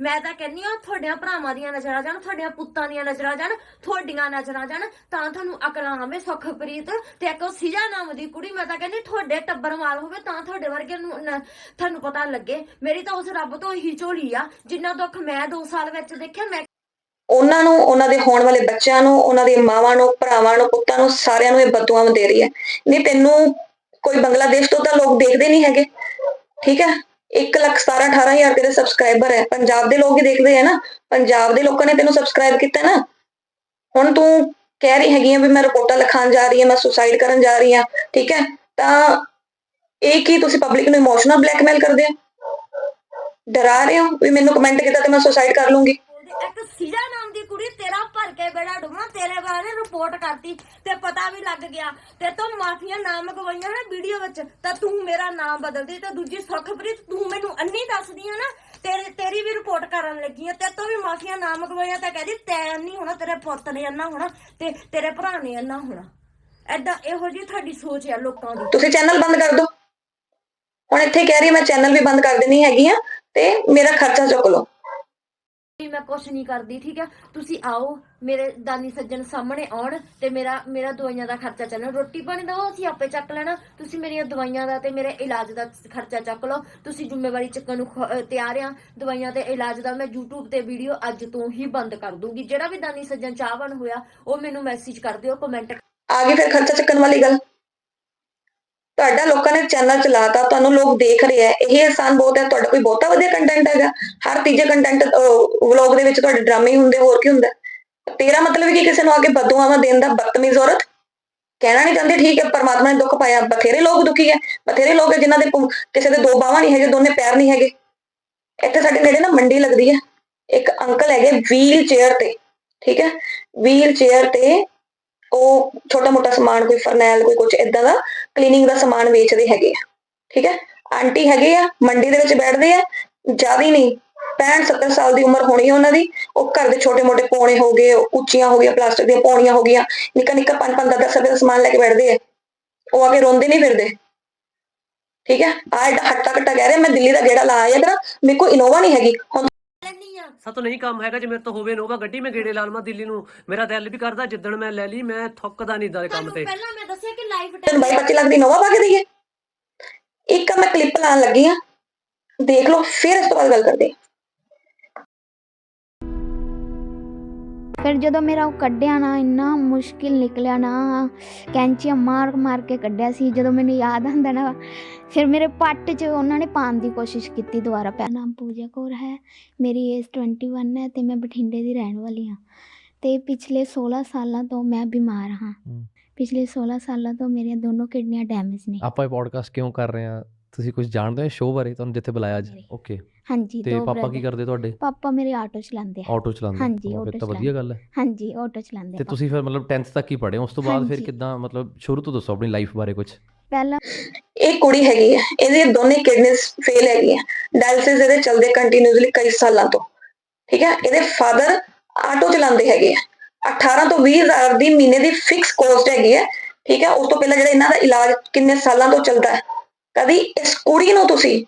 Speaker 1: ਮੈਂ ਤਾਂ ਕਹਿੰਨੀ ਆ, ਤੁਹਾਡੀਆਂ ਭਰਾਵਾਂ ਦੀਆਂ ਨਜ਼ਰਾਂ ਜਾਣ, ਤੁਹਾਡੀਆਂ ਪੁੱਤਾਂ ਦੀਆਂ ਨਜ਼ਰਾਂ ਜਾਣ, ਤੁਹਾਡੀਆਂ ਨਜ਼ਰਾਂ ਜਾਣ, ਤਾਂ ਤੁਹਾਨੂੰ ਅਕਲ ਆਵੇ ਸੁਖਪ੍ਰੀਤ ਤੇ ਇੱਕ ਉਹ ਸਿਜਾ ਨਾਮ ਦੀ ਕੁੜੀ, ਮੈਂ ਤਾਂ ਕਹਿੰਦੀ ਤੁਹਾਡੇ ਟੱਬਰ ਮਾਲ ਹੋਵੇ, ਤਾਂ ਤੁਹਾਡੇ ਵਰਗੇ ਨੂੰ ਤੁਹਾਨੂੰ ਪਤਾ ਲੱਗੇ। ਮੇਰੀ ਤਾਂ ਉਸ ਰੱਬ ਤੋਂ ਇਹੀ ਝੋਲੀ ਆ, ਜਿੰਨਾ ਦੁੱਖ ਮੈਂ 2 ਸਾਲ ਵਿੱਚ ਦੇਖਿਆ, ਮੈਂ
Speaker 6: ਉਹਨਾਂ ਨੂੰ, ਉਹਨਾਂ ਦੇ ਹੋਣ ਵਾਲੇ ਬੱਚਿਆਂ ਨੂੰ, ਉਹਨਾਂ ਦੀ ਮਾਵਾਂ ਨੂੰ, ਭਰਾਵਾਂ ਨੂੰ, ਪੁੱਤਾਂ ਨੂੰ ਸਾਰਿਆਂ ਨੂੰ ਇਹ ਬਦਦੁਆਵਾਂ ਦੇ ਰਹੀ ਹੈ। ਨਹੀਂ, ਤੈਨੂੰ ਕੋਈ ਬੰਗਲਾਦੇਸ਼ ਤੋਂ ਤਾਂ ਲੋਕ ਦੇਖਦੇ ਨਹੀਂ ਹੈਗੇ। ਠੀਕ ਹੈ? 1 ਲੱਖ 17 18000 ਤੇਰੇ ਸਬਸਕ੍ਰਾਈਬਰ ਹੈ। ਪੰਜਾਬ ਦੇ ਲੋਕ ਹੀ ਦੇਖਦੇ ਆ ਨਾ। ਪੰਜਾਬ ਦੇ ਲੋਕਾਂ ਨੇ ਤੈਨੂੰ ਸਬਸਕ੍ਰਾਈਬ ਕੀਤਾ ਨਾ। ਹੁਣ ਤੂੰ ਕਹਿ ਰਹੀ ਹੈਗੀ ਆ ਵੀ ਮੈਂ ਰਿਪੋਰਟਾਂ ਲਿਖਾਉਣ ਜਾ ਰਹੀ ਹਾਂ, ਮੈਂ ਸੁਸਾਈਡ ਕਰਨ ਜਾ ਰਹੀ ਹਾਂ। ਠੀਕ ਹੈ? ਤਾਂ ਇਹ ਕੀ ਤੁਸੀਂ ਪਬਲਿਕ ਨੂੰ ਇਮੋਸ਼ਨਲ ਬਲੈਕਮੇਲ ਕਰਦੇ ਆ ਡਰਾ ਰਹੇ ਹੋ? ਵੀ ਮੈਨੂੰ ਕਮੈਂਟ ਕੀਤਾ ਤੇ ਮੈਂ ਸੁਸਾਈਡ ਕਰ ਲੂੰਗੀ।
Speaker 1: ਇੱਕ ਸਿਜਾ ਨਾਮ ਦੀ ਕੁੜੀ ਤੇਰਾ ਭਰ ਕੇ ਬੇੜਾ ਡੁੱਬਣਾ, ਤੇਰੇ ਬਾਰੇ ਰਿਪੋਰਟ ਕਰਤੀ ਤੇ ਪਤਾ ਵੀ ਲੱਗ ਗਿਆ। ਤੇ ਤੂੰ ਮਾਫੀਆਂ ਨਾਮ ਗਵਾਈਆਂ ਨਾ ਵੀਡੀਓ ਵਿੱਚ, ਤਾਂ ਤੂੰ ਮੇਰਾ ਨਾਮ ਬਦਲਦੀ ਤੇ ਦੂਜੀ ਸੁਖਪ੍ਰੀਤ, ਤੂੰ ਮੈਨੂੰ ਅੰਨੀ ਦੱਸਦੀ ਆ ਨਾ, ਤੇਰੇ ਤੇਰੀ ਵੀ ਰਿਪੋਰਟ ਕਰਨ ਲੱਗੀ ਆ, ਤੇ ਤੂੰ ਵੀ ਮਾਫੀਆਂ ਨਾਮ ਗਵਾਈਆਂ ਤਾਂ ਕਹਦੀ ਤੈਨ ਨਹੀਂ ਹੋਣਾ, ਤੇਰੇ ਪੁੱਤ ਨੇ ਅੰਨਾ ਹੋਣਾ ਤੇ ਤੇਰੇ ਭਰਾ ਨੇ ਅੰਨਾ ਹੋਣਾ। ਐਦਾਂ ਇਹੋ ਜਿਹੀ ਤੁਹਾਡੀ ਸੋਚ ਆ ਲੋਕਾਂ ਦੀ।
Speaker 6: ਤੁਸੀਂ ਚੈਨਲ ਬੰਦ ਕਰ ਦਿਓ। ਹੁਣ ਇੱਥੇ ਕਹਿ ਰਹੀ ਮੈਂ ਚੈਨਲ ਵੀ ਬੰਦ ਕਰ ਦੇਣੀ ਹੈਗੀ ਆ ਤੇ ਮੇਰਾ ਖਰਚਾ ਚੁੱਕ ਲਓ।
Speaker 1: ਵੀ ਮੈਂ ਕੁਛ ਨਹੀਂ ਕਰਦੀ, ਠੀਕ ਹੈ ਤੁਸੀਂ ਆਓ, ਮੇਰੇ ਦਾਨੀ ਸੱਜਣ ਸਾਹਮਣੇ ਆਉਣ ਤੇ ਮੇਰਾ ਮੇਰਾ ਦਵਾਈਆਂ ਦਾ ਖਰਚਾ ਚੱਲਣਾ। ਰੋਟੀ ਪਾਣੀ ਦਾ ਉਹ ਅਸੀਂ ਆਪੇ ਚੱਕ ਲੈਣਾ। ਤੁਸੀਂ ਮੇਰੀਆਂ ਦਵਾਈਆਂ ਦਾ ਤੇ ਮੇਰੇ ਇਲਾਜ ਦਾ ਖਰਚਾ ਚੱਕ ਲਓ। ਤੁਸੀਂ ਜ਼ਿੰਮੇਵਾਰੀ ਚੱਕਣ ਨੂੰ ਤਿਆਰ ਆ। ਦਵਾਈਆਂ ਤੇ ਇਲਾਜ ਦਾ ਮੈਂ YouTube ਤੇ ਵੀਡੀਓ ਅੱਜ ਤੋਂ ਹੀ ਬੰਦ ਕਰ ਦੂੰਗੀ। ਜਿਹੜਾ ਵੀ ਦਾਨੀ ਸੱਜਣ ਚਾਹਵਾਨ ਹੋਇਆ, ਉਹ ਮੈਨੂੰ ਮੈਸੇਜ ਕਰ ਦਿਓ ਕਮੈਂਟ
Speaker 6: ਆ ਫਿਰ ਖਰਚਾ ਚੱਕਣ ਵਾਲੀ ਗੱਲ। ਤੁਹਾਡਾ ਲੋਕਾਂ ਨੇ ਚੈਨਲ ਚਲਾਤਾ, ਤੁਹਾਨੂੰ ਲੋਕ ਦੇਖ ਰਹੇ ਆ, ਇਹ ਆਸਾਨ ਬਹੁਤ ਹੈ ਤੁਹਾਡਾ ਕੋਈ ਬਹੁਤਾ ਵਧੀਆ ਕੰਟੈਂਟ ਹੈਗਾ? ਹਰ ਤੀਜੇ ਕੰਟੈਂਟ ਵਲੌਗ ਦੇ ਵਿੱਚ ਤੁਹਾਡੇ ਡਰਾਮੇ ਹੁੰਦੇ, ਹੋਰ ਕੀ ਹੁੰਦਾ? ਤੇਰਾ ਮਤਲਬ ਕੀ ਕਿਸੇ ਨੂੰ ਆ ਕੇ ਬਦਦੁਆਵਾਂ ਦੇਣ ਦਾ ਬਦਤਮੀਜ਼ ਔਰਤ? ਕਹਿਣਾ ਨਹੀਂ ਚਾਹੁੰਦੇ, ਠੀਕ ਹੈ, ਪਰਮਾਤਮਾ ਨੇ ਦੁੱਖ ਪਾਇਆ, ਬਥੇਰੇ ਲੋਕ ਦੁਖੀ ਹੈ, ਬਥੇਰੇ ਲੋਕ ਹੈ ਜਿਨ੍ਹਾਂ ਦੇ ਕਿਸੇ ਦੇ ਦੋ ਬਾਹਾਂ ਨਹੀਂ ਹੈਗੇ, ਦੋਨੇ ਪੈਰ ਨਹੀਂ ਹੈਗੇ। ਇੱਥੇ ਸਾਡੇ ਨੇੜੇ ਨਾ ਮੰਡੀ ਲੱਗਦੀ ਹੈ, ਇੱਕ ਅੰਕਲ ਹੈਗੇ ਵੀਲ ਚੇਅਰ ਤੇ, ਠੀਕ ਹੈ? ਵੀਲ ਚੇਅਰ ਤੇ ਉਹ ਛੋਟਾ ਮੋਟਾ ਸਮਾਨ, ਕੋਈ ਫਰਨੈਲ, ਕੋਈ ਕੁਝ ਇਦਾਂ ਦਾ ਕਲੀਨਿੰਗ ਦਾ ਸਮਾਨ ਵੇਚਦੇ ਹੈਗੇ ਆ, ਠੀਕ ਹੈ? ਆਂਟੀ ਹੈਗੇ ਆ, ਮੰਡੀ ਦੇ ਵਿੱਚ ਬੈਠਦੇ ਆ, ਜ਼ਿਆਦਾ ਨਹੀਂ 65 70 ਸਾਲ ਦੀ ਉਮਰ ਹੋਣੀ ਹੈ ਉਹਨਾਂ ਦੀ, ਉਹ ਘਰ ਦੇ ਛੋਟੇ ਮੋਟੇ ਪੌਣੇ ਹੋ ਗਏ ਉੱਚੀਆਂ ਹੋ ਗਈਆਂ, ਪਲਾਸਟਿਕ ਦੀਆਂ ਪੌਣੀਆਂ ਹੋ ਗਈਆਂ, ਨਿੱਕਾ ਨਿੱਕਾ 5 5 10 ਰੁਪਏ ਦਾ ਸਮਾਨ ਲੈ ਕੇ ਬੈਠਦੇ ਆ, ਉਹ ਆ ਕੇ ਰੋਂਦੇ ਨਹੀਂ ਫਿਰਦੇ, ਠੀਕ ਹੈ? ਆ ਹੱਟਾ ਕੱਟਾ ਕਹਿ ਰਿਹਾ, ਮੈਂ ਦਿੱਲੀ ਦਾ ਗੇੜਾ ਲਾ ਆਇਆ ਕਰਾਂ ਮੇਰੇ ਕੋਲ ਇਨੋਵਾ ਨਹੀਂ ਹੈਗੀ, ਹੁਣ
Speaker 10: ਸਾਤੋਂ ਨਹੀਂ ਕੰਮ ਹੈਗਾ ਜੇ ਮੇਰੇ ਤੋਂ ਹੋਵੇ ਨੋਵਾ ਗੱਡੀ ਮੈਂ ਗੇੜੇ ਲਾਲਮਾ ਦਿੱਲੀ ਨੂੰ। ਮੇਰਾ ਦਿਲ ਵੀ ਕਰਦਾ ਜਿੱਦਣ ਮੈਂ ਲੈ ਲਈ ਮੈਂ ਥੁੱਕਦਾ ਨਹੀਂ ਇਦਾਂ ਦੇ ਕੰਮ ਤੇ।
Speaker 1: ਪਹਿਲਾਂ ਮੈਂ ਦੱਸਿਆ ਕਿ ਲਾਈਫ
Speaker 6: ਤੈਨੂੰ ਬਾਈ 25 ਲੱਖ ਦੀ ਇਨੋਵਾ ਪਾ ਕੇ ਦਈਏ? ਇੱਕ ਮੈਂ ਕਲਿੱਪ ਲਾਉਣ ਲੱਗੀ ਆ। ਦੇਖ ਲਓ ਫਿਰ ਇਸ ਤੋਂ ਬਾਅਦ ਗੱਲ ਕਰਦੇ
Speaker 12: ਫਿਰ ਜਦੋਂ ਮੇਰਾ ਉਹ ਕੱਢਿਆ ਨਾ ਇੰਨਾ ਮੁਸ਼ਕਿਲ ਨਿਕਲਿਆ ਨਾ ਕੈਂਚੀਆਂ ਮਾਰ ਮਾਰ ਕੇ ਕੱਢਿਆ ਸੀ ਜਦੋਂ ਮੈਨੂੰ ਯਾਦ ਆਉਂਦਾ ਨਾ ਫਿਰ ਮੇਰੇ ਪੱਟ 'ਚ ਉਹਨਾਂ ਨੇ ਪਾਉਣ ਦੀ ਕੋਸ਼ਿਸ਼ ਕੀਤੀ ਦੁਬਾਰਾ ਪੈ ਨਾਮ ਪੂਜਾ ਕੌਰ ਹੈ ਮੇਰੀ ਏਜ 21 ਹੈ ਤੇ ਮੈਂ ਬਠਿੰਡੇ ਦੀ ਰਹਿਣ ਵਾਲੀ ਹਾਂ। ਤੇ ਪਿਛਲੇ 16 ਸਾਲਾਂ ਤੋਂ ਮੈਂ ਬਿਮਾਰ ਹਾਂ। ਪਿਛਲੇ 16 ਸਾਲਾਂ ਤੋਂ ਮੇਰੀਆਂ ਦੋਨੋਂ ਕਿਡਨੀਆਂ ਡੈਮੇਜ ਨੇ।
Speaker 13: ਆਪਾਂ ਇਹ ਪੋਡਕਾਸਟ ਕਿਉਂ ਕਰ ਰਹੇ ਆ ਤੁਸੀਂ ਕੁਝ ਜਾਣਦੇ ਹੋ ਸ਼ੋਅ ਬਾਰੇ ਤੁਹਾਨੂੰ ਜਿੱਥੇ ਬੁਲਾਇਆ ਅੱਜ। ਓਕੇ
Speaker 12: ਹਾਂਜੀ
Speaker 13: ਤੇ
Speaker 12: ਦੋ
Speaker 13: ਪਾਪਾ ਕੀ। ਕਰਦੇ ਤੁਹਾਡੇ?
Speaker 12: ਪਾਪਾ ਮੇਰੇ ਆਟੋ ਚਲਾਉਂਦੇ ਆ।
Speaker 13: ਆਟੋ ਚਲਾਉਂਦੇ
Speaker 12: ਹਾਂਜੀ,
Speaker 13: ਫਿਰ
Speaker 12: ਆਟੋ
Speaker 13: ਤਾਂ ਵਧੀਆ। ਗੱਲ ਹੈ।
Speaker 12: ਹਾਂਜੀ ਆਟੋ ਚਲਾਉਂਦੇ
Speaker 13: ਤੇ। ਤੁਸੀਂ ਫਿਰ ਮਤਲਬ 10th ਤੱਕ ਹੀ ਪੜ੍ਹੇ ਹੋ? ਉਸ ਤੋਂ ਬਾਅਦ ਫਿਰ
Speaker 12: ਹਾਂਜੀ।
Speaker 13: ਕਿੱਦਾਂ ਮਤਲਬ ਸ਼ੁਰੂ ਤੋਂ ਦੱਸੋ ਆਪਣੀ ਲਾਈਫ ਬਾਰੇ ਕੁਝ
Speaker 12: ਪਹਿਲਾਂ
Speaker 6: ਇਹ ਕੁੜੀ ਹੈਗੀ ਹੈ ਇਹਦੇ ਦੋਨੇ ਕਿਡਨੀਜ਼ ਫੇਲ ਹੈਗੀਆਂ ਡਾਇਲਿਸਿਸ ਇਹਦੇ ਚੱਲਦੇ ਕੰਟੀਨਿਊਸਲੀ ਕਈ ਸਾਲਾਂ ਤੋਂ। ਠੀਕ ਹੈ? ਇਹਦੇ ਫਾਦਰ ਆਟੋ ਚਲਾਉਂਦੇ ਹੈਗੇ ਆ। 18 ਤੋਂ 20 ਹਜ਼ਾਰ ਦੀ ਮਹੀਨੇ ਦੀ ਫਿਕਸ ਕੋਸਟ ਹੈਗੀ ਹੈ ਠੀਕ ਹੈ? ਉਸ ਤੋਂ ਪਹਿਲਾਂ ਜਿਹੜਾ ਇਹਨਾਂ ਦਾ ਇਲਾਜ ਕਿੰਨੇ ਸਾਲਾਂ ਤੋਂ ਚੱਲਦਾ ਹੈ? ਕਦੀ ਇਸ ਕੁੜੀ ਨੂੰ ਤੁਸੀਂ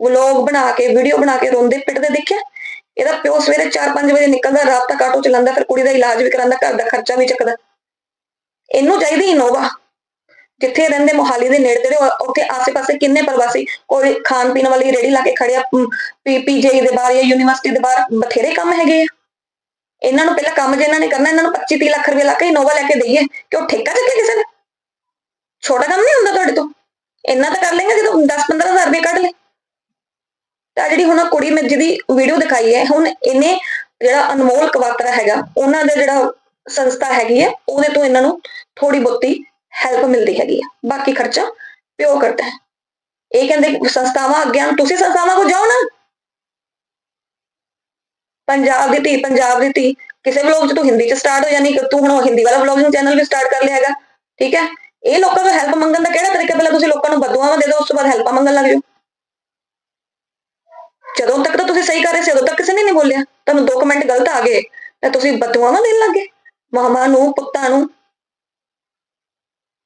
Speaker 6: ਵਲੌਗ ਬਣਾ ਕੇ ਵੀਡੀਓ ਬਣਾ ਕੇ ਰੋਂਦੇ ਪਿੱਟਦੇ ਦੇਖਿਆ? ਇਹਦਾ ਪਿਓ ਸਵੇਰੇ 4-5 ਵਜੇ ਨਿਕਲਦਾ, ਰਾਤ ਤੱਕ ਆਟੋ ਚਲਾਉਂਦਾ, ਫਿਰ ਕੁੜੀ ਦਾ ਇਲਾਜ ਵੀ ਕਰਾਉਂਦਾ, ਘਰ ਦਾ ਖਰਚਾ ਵੀ ਚੱਕਦਾ। ਇਹਨੂੰ ਚਾਹੀਦੀ ਇਨੋਵਾ। ਜਿੱਥੇ ਰਹਿੰਦੇ ਮੋਹਾਲੀ ਦੇ ਨੇੜੇ ਤੇੜੇ ਉੱਥੇ ਆਸੇ-ਪਾਸੇ ਕਿੰਨੇ ਪ੍ਰਵਾਸੀ? ਕੋਈ ਖਾਣ ਪੀਣ ਵਾਲੀ ਰੇੜੀ ਲਾ ਕੇ ਖੜਿਆ ਪੀਪੀਜੇ ਦੇ ਬਾਹਰ ਜਾਂ ਯੂਨੀਵਰਸਿਟੀ ਦੇ ਬਾਹਰ, ਬਥੇਰੇ ਕੰਮ ਹੈਗੇ ਆ। ਇਹਨਾਂ ਨੂੰ ਪਹਿਲਾਂ ਕੰਮ ਜੇ ਇਹਨਾਂ ਨੇ ਕਰਨਾ, ਇਹਨਾਂ ਨੂੰ 25 30 ਲੱਖ ਰੁਪਏ ਲਾ ਕੇ ਇਨੋਵਾ ਲੈ ਕੇ ਦਈਏ। ਕਿ ਉਹ ਠੇਕਾ ਚੱਕੇ ਕਿਸੇ ਨੇ? ਛੋਟਾ ਕੰਮ ਨਹੀਂ ਹੁੰਦਾ ਤੁਹਾਡੇ ਤੋਂ? ਇੰਨਾ ਤਾਂ ਕਰ ਲੇਗਾ ਜਦੋਂ 10 15000 ਰੁਪਏ ਕੱਢ ਲੈ ਤਾਂ ਜਿਹੜੀ ਹੁਣ ਕੁੜੀ ਮੈਂ ਜਿਹਦੀ ਵੀਡੀਓ ਦਿਖਾਈ ਹੈ, ਹੁਣ ਇਹਨੇ ਜਿਹੜਾ ਅਨਮੋਲ ਕਵਾਤਰਾ ਹੈਗਾ, ਉਹਨਾਂ ਦਾ ਜਿਹੜਾ ਸੰਸਥਾ ਹੈਗੀ ਹੈ, ਉਹਦੇ ਤੋਂ ਇਹਨਾਂ ਨੂੰ ਥੋੜੀ ਬਹੁਤੀ ਹੈਲਪ ਮਿਲਦੀ ਹੈਗੀ ਆ ਬਾਕੀ ਖਰਚਾ ਪਿਓ ਕਰਦਾ ਹੈ। ਇਹ ਕਹਿੰਦੇ ਸੰਸਥਾਵਾਂ ਅੱਗੇ ਆਉਣ ਤੁਸੀਂ ਸੰਸਥਾਵਾਂ ਕੋ ਜਾਓ ਨਾ। ਪੰਜਾਬ ਦੀ ਧੀ, ਪੰਜਾਬ ਦੀ ਧੀ। ਕਿਸੇ ਵਲੌਗ 'ਚ ਤੂੰ ਹਿੰਦੀ 'ਚ ਸਟਾਰਟ ਹੋ ਜਾਣੀ ਤੂੰ ਹੁਣ ਹਿੰਦੀ ਵਾਲਾ ਵਲੌਗਿੰਗ ਚੈਨਲ ਵੀ ਸਟਾਰਟ ਕਰ ਲਿਆ ਹੈਗਾ। ਠੀਕ ਹੈ? ਇਹ ਲੋਕਾਂ ਤੋਂ ਹੈਲਪ ਮੰਗਣ ਦਾ ਕਿਹੜਾ ਤਰੀਕਾ? ਪਹਿਲਾਂ ਤੁਸੀਂ ਲੋਕਾਂ ਨੂੰ ਬਦਦੁਆਵਾਂ ਦੇ ਦਿਓ, ਉਸ ਤੋਂ ਬਾਅਦ ਹੈਲਪਾਂ ਮੰਗਣ ਲੱਗ ਜਾਓ। ਜਦੋਂ ਤੱਕ ਤਾਂ ਤੁਸੀਂ ਸਹੀ ਕਰ ਰਹੇ ਸੀ, ਉਦੋਂ ਤੱਕ ਕਿਸੇ ਨੇ ਨਹੀਂ ਬੋਲਿਆ। ਤੁਹਾਨੂੰ ਦੋ ਕਮੈਂਟ ਗਲਤ ਆ ਗਏ, ਤਾਂ ਤੁਸੀਂ ਬਦਦੁਆਵਾਂ ਦੇਣ ਲੱਗੇ ਮਾਮਾ ਨੂੰ, ਪੁੱਤਾਂ ਨੂੰ।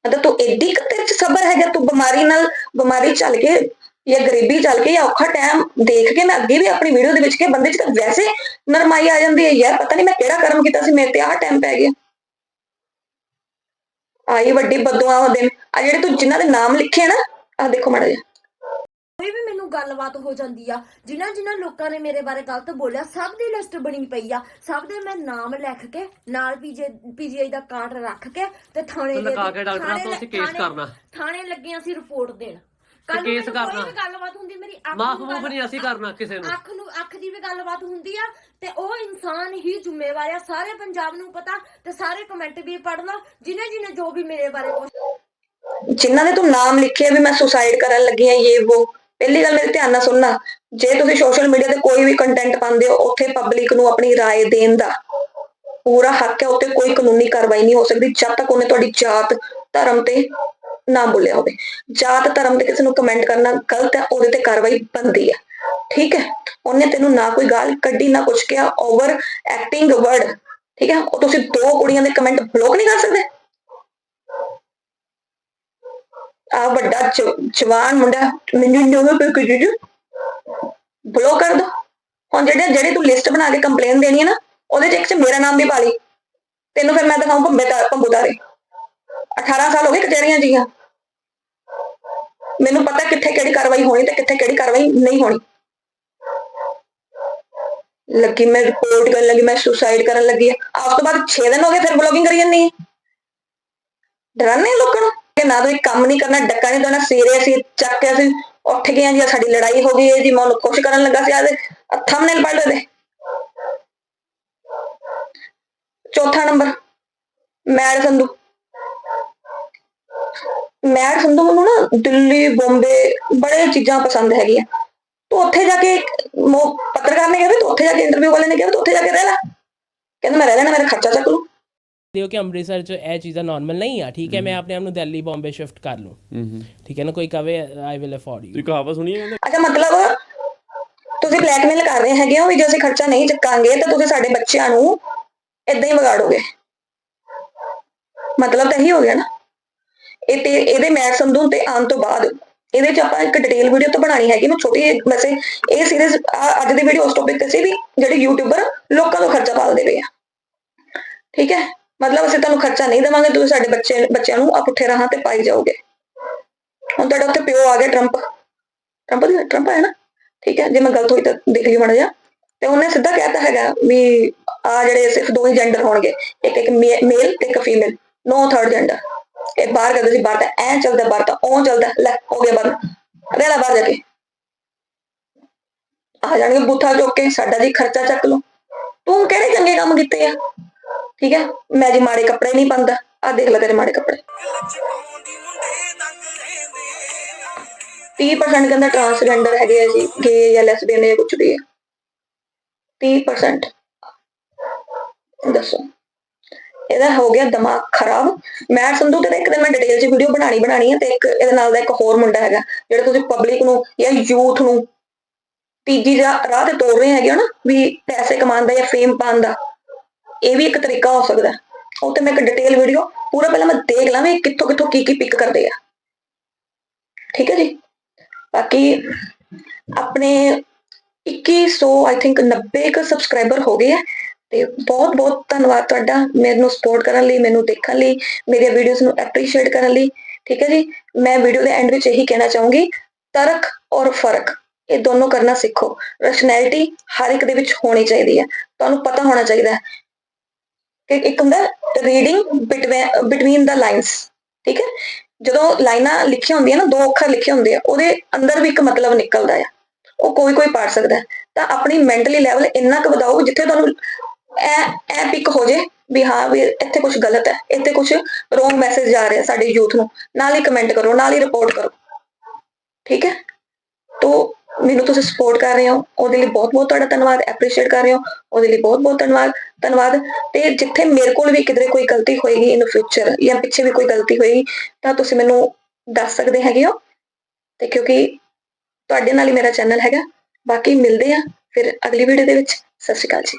Speaker 6: ਮਤਲਬ ਤੂੰ ਐਡੀ ਕੁ ਤੇਰੇ ਚ ਸਬਰ ਹੈਗਾ, ਤੂੰ ਬਿਮਾਰੀ ਨਾਲ ਬਿਮਾਰੀ ਚੱਲ ਕੇ ਜਾਂ ਗਰੀਬੀ ਚੱਲ ਕੇ ਜਾਂ ਔਖਾ ਟਾਈਮ ਦੇਖ ਕੇ ਮੈਂ ਅੱਗੇ ਵੀ ਆਪਣੀ ਵੀਡੀਓ ਦੇ ਵਿੱਚ ਕਿ ਬੰਦੇ ਚ ਤਾਂ ਵੈਸੇ ਨਰਮਾਈ ਆ ਜਾਂਦੀ ਹੈ ਯਾਰ, ਪਤਾ ਨਹੀਂ ਮੈਂ ਕਿਹੜਾ ਕਰਮ ਕੀਤਾ ਸੀ, ਮੇਰੇ ਤੇ ਆਹ ਟਾਈਮ ਪੈ ਗਿਆ। ਆਈ ਵੱਡੀ ਬਦਦੁਆਵਾਂ ਦਿਨ। ਆ ਜਿਹੜੇ ਤੂੰ ਜਿਨ੍ਹਾਂ ਦੇ ਨਾਮ ਲਿਖੇ ਨਾ ਆ ਦੇਖੋ ਮਾੜਾ ਜਿਹਾ।
Speaker 1: ਕੋਈ ਵੀ ਮੈਨੂੰ ਗੱਲਬਾਤ ਹੋ ਜਾਂਦੀ ਆ। ਜਿਨ੍ਹਾਂ ਜਿਨ੍ਹਾਂ ਲੋਕਾਂ ਨੇ ਮੇਰੇ ਬਾਰੇ ਗਲਤ ਬੋਲਿਆ ਸਭ ਦੀ ਲਿਸਟ ਬਣੀ ਪਈ ਆ। ਸਭ ਦੇ ਮੈਂ ਨਾਮ ਲਿਖ ਕੇ ਨਾਲ ਪੀਜੀ ਪੀਜੀਆਈ ਦਾ ਕਾਰਡ ਰੱਖ ਕੇ ਤੇ ਥਾਣੇ
Speaker 10: ਤੇ
Speaker 1: ਦੇ
Speaker 10: ਲਗਾ ਕੇ ਡਾਕਟਰਾਂ
Speaker 1: ਥਾਣੇ
Speaker 10: ਤੋਂ ਅਸੀਂ ਕੇਸ ਕਰਨਾ।
Speaker 1: ਥਾਣੇ ਲੱਗੀਆਂ ਸੀ ਰਿਪੋਰਟ ਦੇਣ। ਕੱਲ ਨੂੰ
Speaker 10: ਕੇਸ
Speaker 1: ਮੈਨੂੰ ਕੋਈ
Speaker 10: ਕਰਨਾ।
Speaker 1: ਵੀ ਗੱਲਬਾਤ ਹੁੰਦੀ ਮੇਰੀ ਅੱਖ
Speaker 10: ਮਾਫ
Speaker 1: ਨੂੰ
Speaker 10: ਮੂਫ
Speaker 1: ਗੱਲ-
Speaker 10: ਨਹੀਂ ਅਸੀਂ ਕਰਨਾ ਕਿਸੇ ਨੂੰ
Speaker 1: ਅੱਖ ਨੂੰ ਅੱਖ ਦੀ ਵੀ ਗੱਲਬਾਤ ਹੁੰਦੀ ਆ ਤੇ ਉਹ ਇਨਸਾਨ ਹੀ ਜ਼ਿੰਮੇਵਾਰ ਆ ਸਾਰੇ ਪੰਜਾਬ ਨੂੰ ਪਤਾ ਤੇ ਸਾਰੇ ਕਮੈਂਟ ਵੀ ਪੜ ਲਓ ਜਿਨੇ ਜਿਨੇ ਜੋ ਵੀ ਮੇਰੇ ਬਾਰੇ ਕੁਛ
Speaker 6: ਜਿਨ੍ਹਾਂ ਦੇ ਤੂੰ ਨਾਮ ਲਿਖੇ ਆ ਵੀ ਮੈਂ ਸੁਸਾਈਡ ਕਰਨ ਲੱਗੀ ਆ ਇਹ ਉਹ ਪਹਿਲੀ ਗੱਲ ਮੇਰੇ ਧਿਆਨ ਨਾਲ ਸੁਣਨਾ ਜੇ ਤੁਸੀਂ ਸੋਸ਼ਲ ਮੀਡੀਆ ਤੇ ਕੋਈ ਵੀ ਕੰਟੈਂਟ ਪਾਉਂਦੇ ਹੋ ਉੱਥੇ ਪਬਲਿਕ ਨੂੰ ਆਪਣੀ رائے ਦੇਣ ਦਾ ਪੂਰਾ ਹੱਕ ਹੈ ਉੱਤੇ ਕੋਈ ਕਾਨੂੰਨੀ ਕਾਰਵਾਈ ਨਹੀਂ ਹੋ ਸਕਦੀ ਜਦ ਤੱਕ ਉਹਨੇ ਤੁਹਾਡੀ ਜਾਤ ਧਰਮ ਤੇ ਨਾ ਬੋਲਿਆ ਹੋਵੇ। ਜਾਤ ਧਰਮ ਤੇ ਕਿਸੇ ਨੂੰ ਕਮੈਂਟ ਕਰਨਾ ਗਲਤ ਹੈ, ਉਹਦੇ ਤੇ ਕਾਰਵਾਈ ਬਣਦੀ ਹੈ। ਠੀਕ ਹੈ? ਉਹਨੇ ਤੈਨੂੰ ਨਾ ਕੋਈ ਗਾਲ ਕੱਢੀ, ਨਾ ਕੁਛ ਕਿਹਾ ਓਵਰ ਐਕਟਿੰਗ ਵਰਡ ਠੀਕ ਹੈ? ਉਹ ਤੁਸੀਂ ਦੋ ਕੁੜੀਆਂ ਦੇ ਕਮੈਂਟ ਬਲੌਕ ਨਹੀਂ ਕਰ ਸਕਦੇ? ਆ ਵੱਡਾ ਜਵਾਨ ਮੁੰਡਾ ਮੈਨੂੰ ਨੋਵੇ ਪੇ ਕੁਝ ਬਲੋ ਕਰ ਦੋ। ਹੁਣ ਜਿਹੜੇ, ਜਿਹੜੀ ਤੂੰ ਲਿਸਟ ਬਣਾ ਕੇ ਕੰਪਲੇਨ ਦੇਣੀ ਹੈ ਨਾ, ਉਹਦੇ ਚ ਇੱਕ ਚ ਮੇਰਾ ਨਾਮ ਵੀ ਪਾ ਲਈ। ਤੈਨੂੰ ਫਿਰ ਮੈਂ ਦਿਖਾਉਂ ਭੰਬੇ ਦਾ ਭੰਬੂ 18 ਸਾਲ ਹੋ ਗਏ ਕਚਹਿਰੀਆਂ ਜੀਆਂ। ਮੈਨੂੰ ਪਤਾ ਕਿੱਥੇ ਕਿਹੜੀ ਕਾਰਵਾਈ ਹੋਣੀ ਤੇ ਕਿੱਥੇ ਕਿਹੜੀ ਕਾਰਵਾਈ ਨਹੀਂ ਹੋਣੀ। ਲੱਗੀ ਮੈਂ ਰਿਪੋਰਟ ਕਰਨ ਲੱਗੀ, ਮੈਂ ਸੁਸਾਈਡ ਕਰਨ ਲੱਗੀ ਆ। ਉਸ ਤੋਂ ਬਾਅਦ 6 ਦਿਨ ਹੋ ਗਏ ਫਿਰ ਬਲੌਗਿੰਗ ਕਰੀ ਜਾਂਦੀ ਹੈ ਡਰਾਨੇ ਲੋਕਾਂ ਨੂੰ ਕਿ ਨਾ ਕੋਈ ਕੰਮ ਨਹੀਂ ਕਰਨਾ, ਡੱਕਾ ਨਹੀਂ ਦੇਣਾ, ਸਵੇਰੇ ਅਸੀਂ ਚੱਕ ਕੇ ਅਸੀਂ ਉੱਠ ਗਏ ਆ ਜੀ ਸਾਡੀ ਲੜਾਈ ਹੋ ਗਈ ਹੈ ਜੀ, ਮੈਂ ਉਹਨੂੰ ਕੁਛ ਕਰਨ ਲੱਗਾ ਸੀ ਆਦੇ ਥੰਬਨੇਲ ਪੜ ਲਓ ਦੇ। ਚੌਥਾ number mad Sandhu. Mad Sandhu ਮੈਨੂੰ ਨਾ ਦਿੱਲੀ ਬੰਬੇ ਬੜੇ ਚੀਜ਼ਾਂ ਪਸੰਦ ਹੈਗੀਆਂ। ਤੂੰ ਉੱਥੇ ਜਾ ਕੇ ਮੋ ਪੱਤਰਕਾਰ ਨੇ ਕਿਹਾ ਵੀ ਤੂੰ ਉੱਥੇ ਜਾ ਕੇ ਇੰਟਰਵਿਊ ਵਾਲੇ ਨੇ ਕਿਹਾ ਤੂੰ ਉੱਥੇ ਜਾ ਕੇ ਰਹਿ ਲੈ। ਕਹਿੰਦਾ ਮੈਂ ਰਹਿ ਲੈਣਾ ਮੇਰਾ ਖਰਚਾ ਚੱਕ ਲੂ
Speaker 4: ਦਿਓ ਕਿ ਅੰਮ੍ਰਿਤਸਰ 'ਚ ਇਹ ਚੀਜ਼ਾਂ ਨਾਰਮਲ ਨਹੀਂ ਆ ਠੀਕ ਹੈ ਮੈਂ ਆਪਣੇ ਆਪ ਨੂੰ ਦਿੱਲੀ ਬੰਬੇ ਸ਼ਿਫਟ ਕਰ ਲੂੰ ਠੀਕ ਹੈ ਨਾ ਕੋਈ ਕਵੇ ਆਈ ਵਿਲ ਅਫੋਰਡ ਯੂ
Speaker 14: ਕਹਾਵਤ ਸੁਣੀ ਹੈ
Speaker 6: ਅੱਛਾ ਮਤਲਬ ਤੁਸੀਂ ਬਲੈਕਮੇਲ ਕਰ ਰਹੇ ਹੈਗੇ ਹੋ ਵੀ ਜੇ ਅਸੀਂ ਖਰਚਾ ਨਹੀਂ ਚੱਕਾਂਗੇ ਤਾਂ ਤੁਸੀਂ ਸਾਡੇ ਬੱਚਿਆਂ ਨੂੰ ਇਦਾਂ ਹੀ ਵਿਗਾੜੋਗੇ। ਮਤਲਬ ਤਾਂ ਇਹੀ ਹੋ ਗਿਆ ਨਾ। ਇਹ ਤੇ ਇਹਦੇ ਮੈਟ ਸਮਝਣ ਤੇ ਆਉਣ ਤੋਂ ਬਾਅਦ ਇਹਦੇ ਚ ਆਪਾਂ ਇੱਕ ਡਿਟੇਲ ਵੀਡੀਓ ਤਾਂ ਬਣਾਣੀ ਹੈਗੀ, ਮੈਂ ਛੋਟੀ ਵੈਸੇ ਇਹ ਸੀਰੀਜ਼ ਅੱਜ ਦੀ ਵੀਡੀਓ ਉਸ ਟੌਪਿਕ ਤੇ ਸੀ ਵੀ ਜਿਹੜੇ ਯੂਟਿਊਬਰ ਲੋਕਾਂ ਤੋਂ ਖਰਚਾ ਪਾਲਦੇ ਪਏ ਆ। ਠੀਕ ਹੈ? ਮਤਲਬ ਅਸੀਂ ਤੁਹਾਨੂੰ ਖਰਚਾ ਨਹੀਂ ਦੇਵਾਂਗੇ, ਤੁਸੀਂ ਸਾਡੇ ਬੱਚੇ, ਬੱਚਿਆਂ ਨੂੰ ਆ ਪੁੱਠੇ ਰਾਹਾਂ ਤੇ ਪਾਈ ਜਾਓਗੇ। ਹੁਣ ਤੁਹਾਡਾ ਉੱਥੇ ਪਿਓ ਆ ਗਿਆ ਟਰੰਪ ਟਰੰਪ ਦੀ ਟਰੰਪ ਹੈ ਨਾ? ਠੀਕ ਹੈ? ਜੇ ਮੈਂ ਗਲਤ ਹੋਈ ਤਾਂ ਦੇਖ ਲਿਓ ਮਾੜਾ ਜਿਹਾ। ਤੇ ਉਹਨੇ ਸਿੱਧਾ ਕਹਿਤਾ ਹੈਗਾ ਵੀ ਆ ਜਿਹੜੇ ਸਿਰਫ ਦੋ ਹੀ ਜੈਂਡਰ ਹੋਣਗੇ, ਇੱਕ ਇੱਕ ਮੇਲ ਤੇ ਇੱਕ ਫੀਮੇਲ ਨੋ ਥਰਡ ਜੈਂਡਰ ਇਹ ਬਾਹਰ ਕਰਦੇ ਸੀ, ਬਾਹਰ ਤਾਂ ਐ ਚੱਲਦਾ, ਬਾਹਰ ਤਾਂ ਉਹ ਚੱਲਦਾ, ਲੈ ਹੋ ਗਿਆ ਬੰਦ। ਰਹਿ ਬਾਹਰ ਜਾ ਕੇ। ਆ ਜਾਣਗੇ ਬੂਥਾ ਚੁੱਕ ਕੇ, ਸਾਡਾ ਜੀ ਖਰਚਾ ਚੱਕ ਲਓ। ਤੂੰ ਕਿਹੜੇ ਚੰਗੇ ਕੰਮ ਕੀਤੇ ਆ? ਠੀਕ ਹੈ ਮੈਂ ਜੀ ਮਾੜੇ ਕੱਪੜੇ ਨਹੀਂ ਪਾਉਂਦਾ। ਆ ਦੇਖ ਲੈ ਤੇਰੇ ਮਾੜੇ ਕੱਪੜੇ। 30% ਕਹਿੰਦਾ ਟਰਾਂਸਜੈਂਡਰ ਹੈਗੇ ਆ ਜੀ ਗੇ ਜਾਂ ਲੈਸਬੀਅਨ ਜਾਂ ਕੁਝ ਵੀ ਹੈ 30% ਦੱਸੋ। ਇਹਦਾ ਹੋ ਗਿਆ ਦਿਮਾਗ ਖਰਾਬ। ਮੈਂ ਸੰਧੂ ਤੇ ਇੱਕ ਦਿਨ ਮੈਂ ਡਿਟੇਲ 'ਚ ਵੀਡੀਓ ਬਣਾਣੀ ਬਣਾਣੀ ਹੈ ਤੇ ਇੱਕ ਇਹਦੇ ਨਾਲ ਦਾ ਇੱਕ ਹੋਰ ਮੁੰਡਾ ਹੈਗਾ, ਜਿਹੜਾ ਤੁਸੀਂ ਪਬਲਿਕ ਨੂੰ ਜਾਂ ਯੂਥ ਨੂੰ ਤੀਜੀ ਰਾਹ ਤੇ ਤੋੜ ਰਹੇ ਹੈਗੇ ਹੋ ਵੀ ਪੈਸੇ ਕਮਾਉਣ ਦਾ ਜਾਂ ਫੇਮ ਪਾਉਣ ਦਾ, ਇਹ ਵੀ ਇੱਕ ਤਰੀਕਾ ਹੋ ਸਕਦਾ। ਉਹ ਤੇ ਮੈਂ ਇੱਕ ਡਿਟੇਲ ਵੀਡੀਓ ਪੂਰਾ ਪਹਿਲਾਂ ਮੈਂ ਦੇਖ ਲਾਂ ਵੀ ਕਿੱਥੋਂ ਕਿੱਥੋਂ ਕੀ ਕੀ ਪਿਕ ਕਰਦੇ ਆ। ਠੀਕ ਹੈ ਜੀ? ਬਾਕੀ ਆਪਣੇ 2100 ਆਈ ਥਿੰਕ 90 ਕ ਸਬਸਕ੍ਰਾਈਬਰ ਹੋ ਗਏ ਆ। ਤੇ ਬਹੁਤ ਬਹੁਤ ਧੰਨਵਾਦ ਤੁਹਾਡਾ ਮੈਨੂੰ ਸਪੋਰਟ ਕਰਨ ਲਈ, ਮੈਨੂੰ ਦੇਖਣ ਲਈ, ਮੇਰੀਆਂ ਵੀਡੀਓਜ਼ ਨੂੰ ਐਪਰੀਸ਼ੀਏਟ ਕਰਨ ਲਈ, ਠੀਕ ਹੈ ਜੀ? ਮੈਂ ਵੀਡੀਓ ਦੇ ਐਂਡ ਵਿੱਚ ਇਹੀ ਕਹਿਣਾ ਚਾਹੂੰਗੀ, ਤਰਕ ਔਰ ਫ਼ਰਕ, ਇਹ ਦੋਨੋਂ ਕਰਨਾ ਸਿੱਖੋ। ਰੈਸ਼ਨੈਲਿਟੀ ਹਰ ਇੱਕ ਦੇ ਵਿੱਚ ਹੋਣੀ ਚਾਹੀਦੀ ਹੈ। ਤੁਹਾਨੂੰ ਪਤਾ ਹੋਣਾ ਚਾਹੀਦਾ ਹੈ ਕਿ ਇੱਕ ਹੁੰਦਾ ਰੀਡਿੰਗ ਬਿਟਵੀਨ ਦਾ ਲਾਈਨਸ ਠੀਕ ਹੈ? ਜਦੋਂ ਲਾਈਨਾਂ ਲਿਖੀਆਂ ਹੁੰਦੀਆਂ ਨਾ, ਦੋ ਅੱਖਰ ਲਿਖੇ ਹੁੰਦੇ ਆ, ਉਹਦੇ ਅੰਦਰ ਵੀ ਇੱਕ ਮਤਲਬ ਨਿਕਲਦਾ ਆ। ਉਹ ਕੋਈ ਕੋਈ ਪੜ ਸਕਦਾ ਤਾਂ ਆਪਣੀ ਮੈਂਟਲੀ ਲੈਵਲ ਇੰਨਾ ਕੁ ਵਧਾਓ ਜਿੱਥੇ ਤੁਹਾਨੂੰ ਐ ਐ ਪਿਕ ਹੋ ਜੇ ਵੀ ਹਾਂ ਵੀ ਇੱਥੇ ਕੁਝ ਗਲਤ ਹੈ, ਇੱਥੇ ਕੁਝ ਰੋਂਗ ਮੈਸੇਜ ਜਾ ਰਿਹਾ ਸਾਡੇ ਯੂਥ ਨੂੰ, ਨਾਲ ਹੀ ਕਮੈਂਟ ਕਰੋ, ਨਾਲ ਹੀ ਰਿਪੋਰਟ ਕਰੋ। ਠੀਕ ਹੈ? ਤੋ ਮੈਨੂੰ ਤੁਸੀਂ ਸਪੋਰਟ ਕਰ ਰਹੇ ਹੋ, ਉਹਦੇ ਲਈ ਬਹੁਤ ਬਹੁਤ ਤੁਹਾਡਾ ਧੰਨਵਾਦ ਐਪਰੀਸ਼ੀਏਟ ਕਰ ਰਹੇ ਹੋ, ਉਹਦੇ ਲਈ ਬਹੁਤ ਬਹੁਤ ਧੰਨਵਾਦ ਧੰਨਵਾਦ। ਤੇ ਜਿੱਥੇ ਮੇਰੇ ਕੋਲ ਵੀ ਕਿਧਰੇ ਕੋਈ ਗਲਤੀ ਹੋਏਗੀ ਇਨ ਫਿਊਚਰ ਜਾਂ ਪਿੱਛੇ ਵੀ ਕੋਈ ਗਲਤੀ ਹੋਏਗੀ, ਤਾਂ ਤੁਸੀਂ ਮੈਨੂੰ ਦੱਸ ਸਕਦੇ ਹੈਗੇ ਹੋ। ਤੇ ਕਿਉਂਕਿ ਤੁਹਾਡੇ ਨਾਲ ਹੀ ਮੇਰਾ ਚੈਨਲ ਹੈਗਾ। ਬਾਕੀ ਮਿਲਦੇ ਆ ਫਿਰ ਅਗਲੀ ਵੀਡੀਓ ਦੇ ਵਿੱਚ। ਸਤਿ ਸ਼੍ਰੀ ਅਕਾਲ ਜੀ।